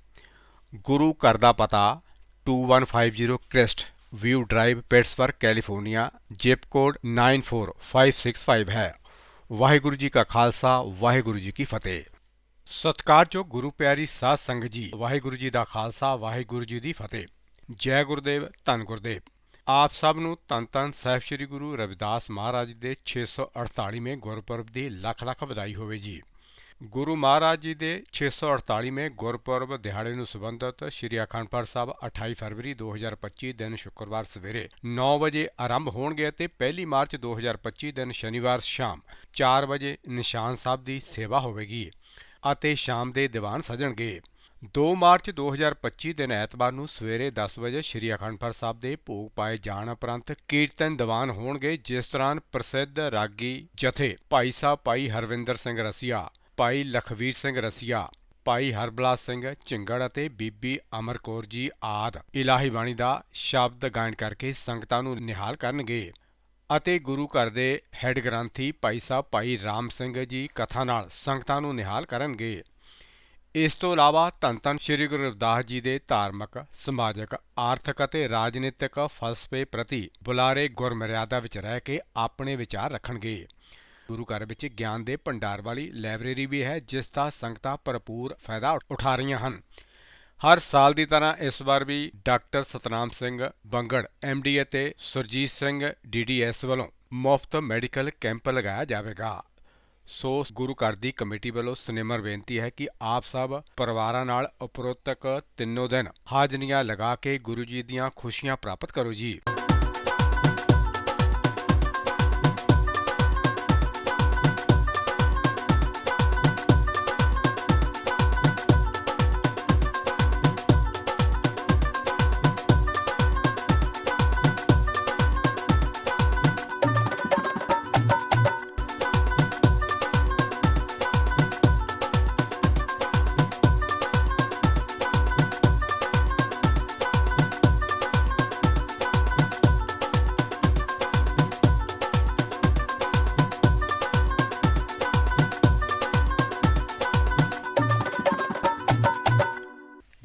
[SPEAKER 1] ਗੁਰੂ ਘਰ ਦਾ ਪਤਾ 2150 Crest View Drive Pittsburg California zip code 94565 ਹੈ। ਵਾਹਿਗੁਰੂ ਜੀ ਕਾ ਖਾਲਸਾ, ਵਾਹਿਗੁਰੂ ਜੀ ਕੀ ਫਤਿਹ। ਸਤਿਕਾਰਯੋਗ ਗੁਰੂ ਪਿਆਰੀ ਸਾਧ ਸੰਗਤ ਜੀ, ਵਾਹਿਗੁਰੂ ਜੀ ਦਾ ਖਾਲਸਾ, ਵਾਹਿਗੁਰੂ ਜੀ ਦੀ ਫਤਿਹ। ਜੈ ਗੁਰਦੇਵ, ਧੰਨ ਗੁਰਦੇਵ। ਆਪ ਸਭ ਨੂੰ ਧੰਨ ਧੰਨ ਸਾਹਿਬ ਸ੍ਰੀ ਗੁਰੂ ਰਵਿਦਾਸ ਮਹਾਰਾਜ ਦੇ 648ਵੇਂ ਗੁਰਪੁਰਬ ਦੀ ਲੱਖ ਲੱਖ ਵਧਾਈ ਹੋਵੇ ਜੀ। ਗੁਰੂ ਮਹਾਰਾਜ ਜੀ ਦੇ 648ਵੇਂ ਗੁਰਪੁਰਬ ਦਿਹਾੜੇ ਨੂੰ ਸੰਬੰਧਿਤ ਸ੍ਰੀ ਅਖੰਡਪੁਰ ਸਾਹਿਬ 28 ਫਰਵਰੀ 2025 ਦਿਨ ਸ਼ੁੱਕਰਵਾਰ ਸਵੇਰੇ 9 ਵਜੇ ਆਰੰਭ ਹੋਣਗੇ ਅਤੇ 1 ਮਾਰਚ 2025 ਦਿਨ ਸ਼ਨੀਵਾਰ ਸ਼ਾਮ 4 ਵਜੇ ਨਿਸ਼ਾਨ ਸਾਹਿਬ ਦੀ ਸੇਵਾ ਹੋਵੇਗੀ ਅਤੇ ਸ਼ਾਮ ਦੇ ਦੀਵਾਨ ਸਜਣਗੇ। 2 ਮਾਰਚ 2025 ਦਿਨ ਐਤਵਾਰ ਨੂੰ ਸਵੇਰੇ 10 ਵਜੇ ਸ੍ਰੀ ਅਖੰਡਪੁਰ ਸਾਹਿਬ ਦੇ ਭੋਗ ਪਾਏ ਜਾਣ ਉਪਰੰਤ ਕੀਰਤਨ ਦੀਵਾਨ ਹੋਣਗੇ, ਜਿਸ ਦੌਰਾਨ ਪ੍ਰਸਿੱਧ ਰਾਗੀ ਜਥੇ ਭਾਈ ਸਾਹਿਬ ਭਾਈ ਹਰਵਿੰਦਰ ਸਿੰਘ ਰਸੀਆ ਭਾਈ ਲਖਵੀਰ ਸਿੰਘ ਰਸੀਆ, ਭਾਈ ਹਰਬਲਾਸ ਸਿੰਘ ਝਿੰਗੜ ਅਤੇ ਬੀਬੀ ਅਮਰ ਕੌਰ ਜੀ ਆਦ ਇਲਾਹੀ ਬਾਣੀ ਦਾ ਸ਼ਬਦ ਗਾਇਨ ਕਰਕੇ ਸੰਗਤਾਂ ਨੂੰ ਨਿਹਾਲ ਕਰਨਗੇ ਅਤੇ ਗੁਰੂ ਘਰ ਦੇ ਹੈੱਡ ਗ੍ਰੰਥੀ ਭਾਈ ਸਾਹਿਬ ਭਾਈ ਰਾਮ ਸਿੰਘ ਜੀ ਕਥਾ ਨਾਲ ਸੰਗਤਾਂ ਨੂੰ ਨਿਹਾਲ ਕਰਨਗੇ।
[SPEAKER 2] ਇਸ ਤੋਂ ਇਲਾਵਾ ਧੰਨ ਧੰਨ ਸ੍ਰੀ ਗੁਰੂ ਰਵਿਦਾਸ ਜੀ ਦੇ ਧਾਰਮਿਕ, ਸਮਾਜਿਕ, ਆਰਥਿਕ ਅਤੇ ਰਾਜਨੀਤਿਕ ਫਲਸਫੇ ਪ੍ਰਤੀ ਬੁਲਾਰੇ ਗੁਰਮਰਿਆਦਾ ਵਿੱਚ ਰਹਿ ਕੇ ਆਪਣੇ ਵਿਚਾਰ ਰੱਖਣਗੇ। ਗੁਰੂ ਘਰ ਵਿੱਚ ਗਿਆਨ ਦੇ ਭੰਡਾਰ ਵਾਲੀ ਲਾਇਬ੍ਰੇਰੀ ਵੀ ਹੈ, ਜਿਸ ਦਾ ਸੰਗਤਾਂ ਭਰਪੂਰ ਫਾਇਦਾ ਉਠਾ ਰਹੀਆਂ ਹਨ। ਹਰ ਸਾਲ ਦੀ ਤਰ੍ਹਾਂ ਇਸ ਵਾਰ ਵੀ ਡਾਕਟਰ ਸਤਨਾਮ ਸਿੰਘ ਬੰਗੜ ਡੀ ਅਤੇ ਸੁਰਜੀਤ ਸਿੰਘ ਡੀਡੀਐਸ ਵੱਲੋਂ ਮੁਫਤ ਮੈਡੀਕਲ ਕੈਂਪ ਲਗਾਇਆ ਜਾਵੇਗਾ। ਸੋ ਗੁਰੂ ਘਰ ਦੀ ਕਮੇਟੀ ਵੱਲੋਂ ਸਨੇਮਰ ਬੇਨਤੀ ਹੈ ਕਿ ਆਪ ਸਭ ਪਰਿਵਾਰਾਂ ਨਾਲ ਉਪਰੋਤਕ ਤਿੰਨੋਂ ਦਿਨ ਹਾਜ਼ਰੀਆਂ ਲਗਾ ਕੇ ਗੁਰੂ ਜੀ ਦੀਆਂ ਖੁਸ਼ੀਆਂ ਪ੍ਰਾਪਤ ਕਰੋ ਜੀ।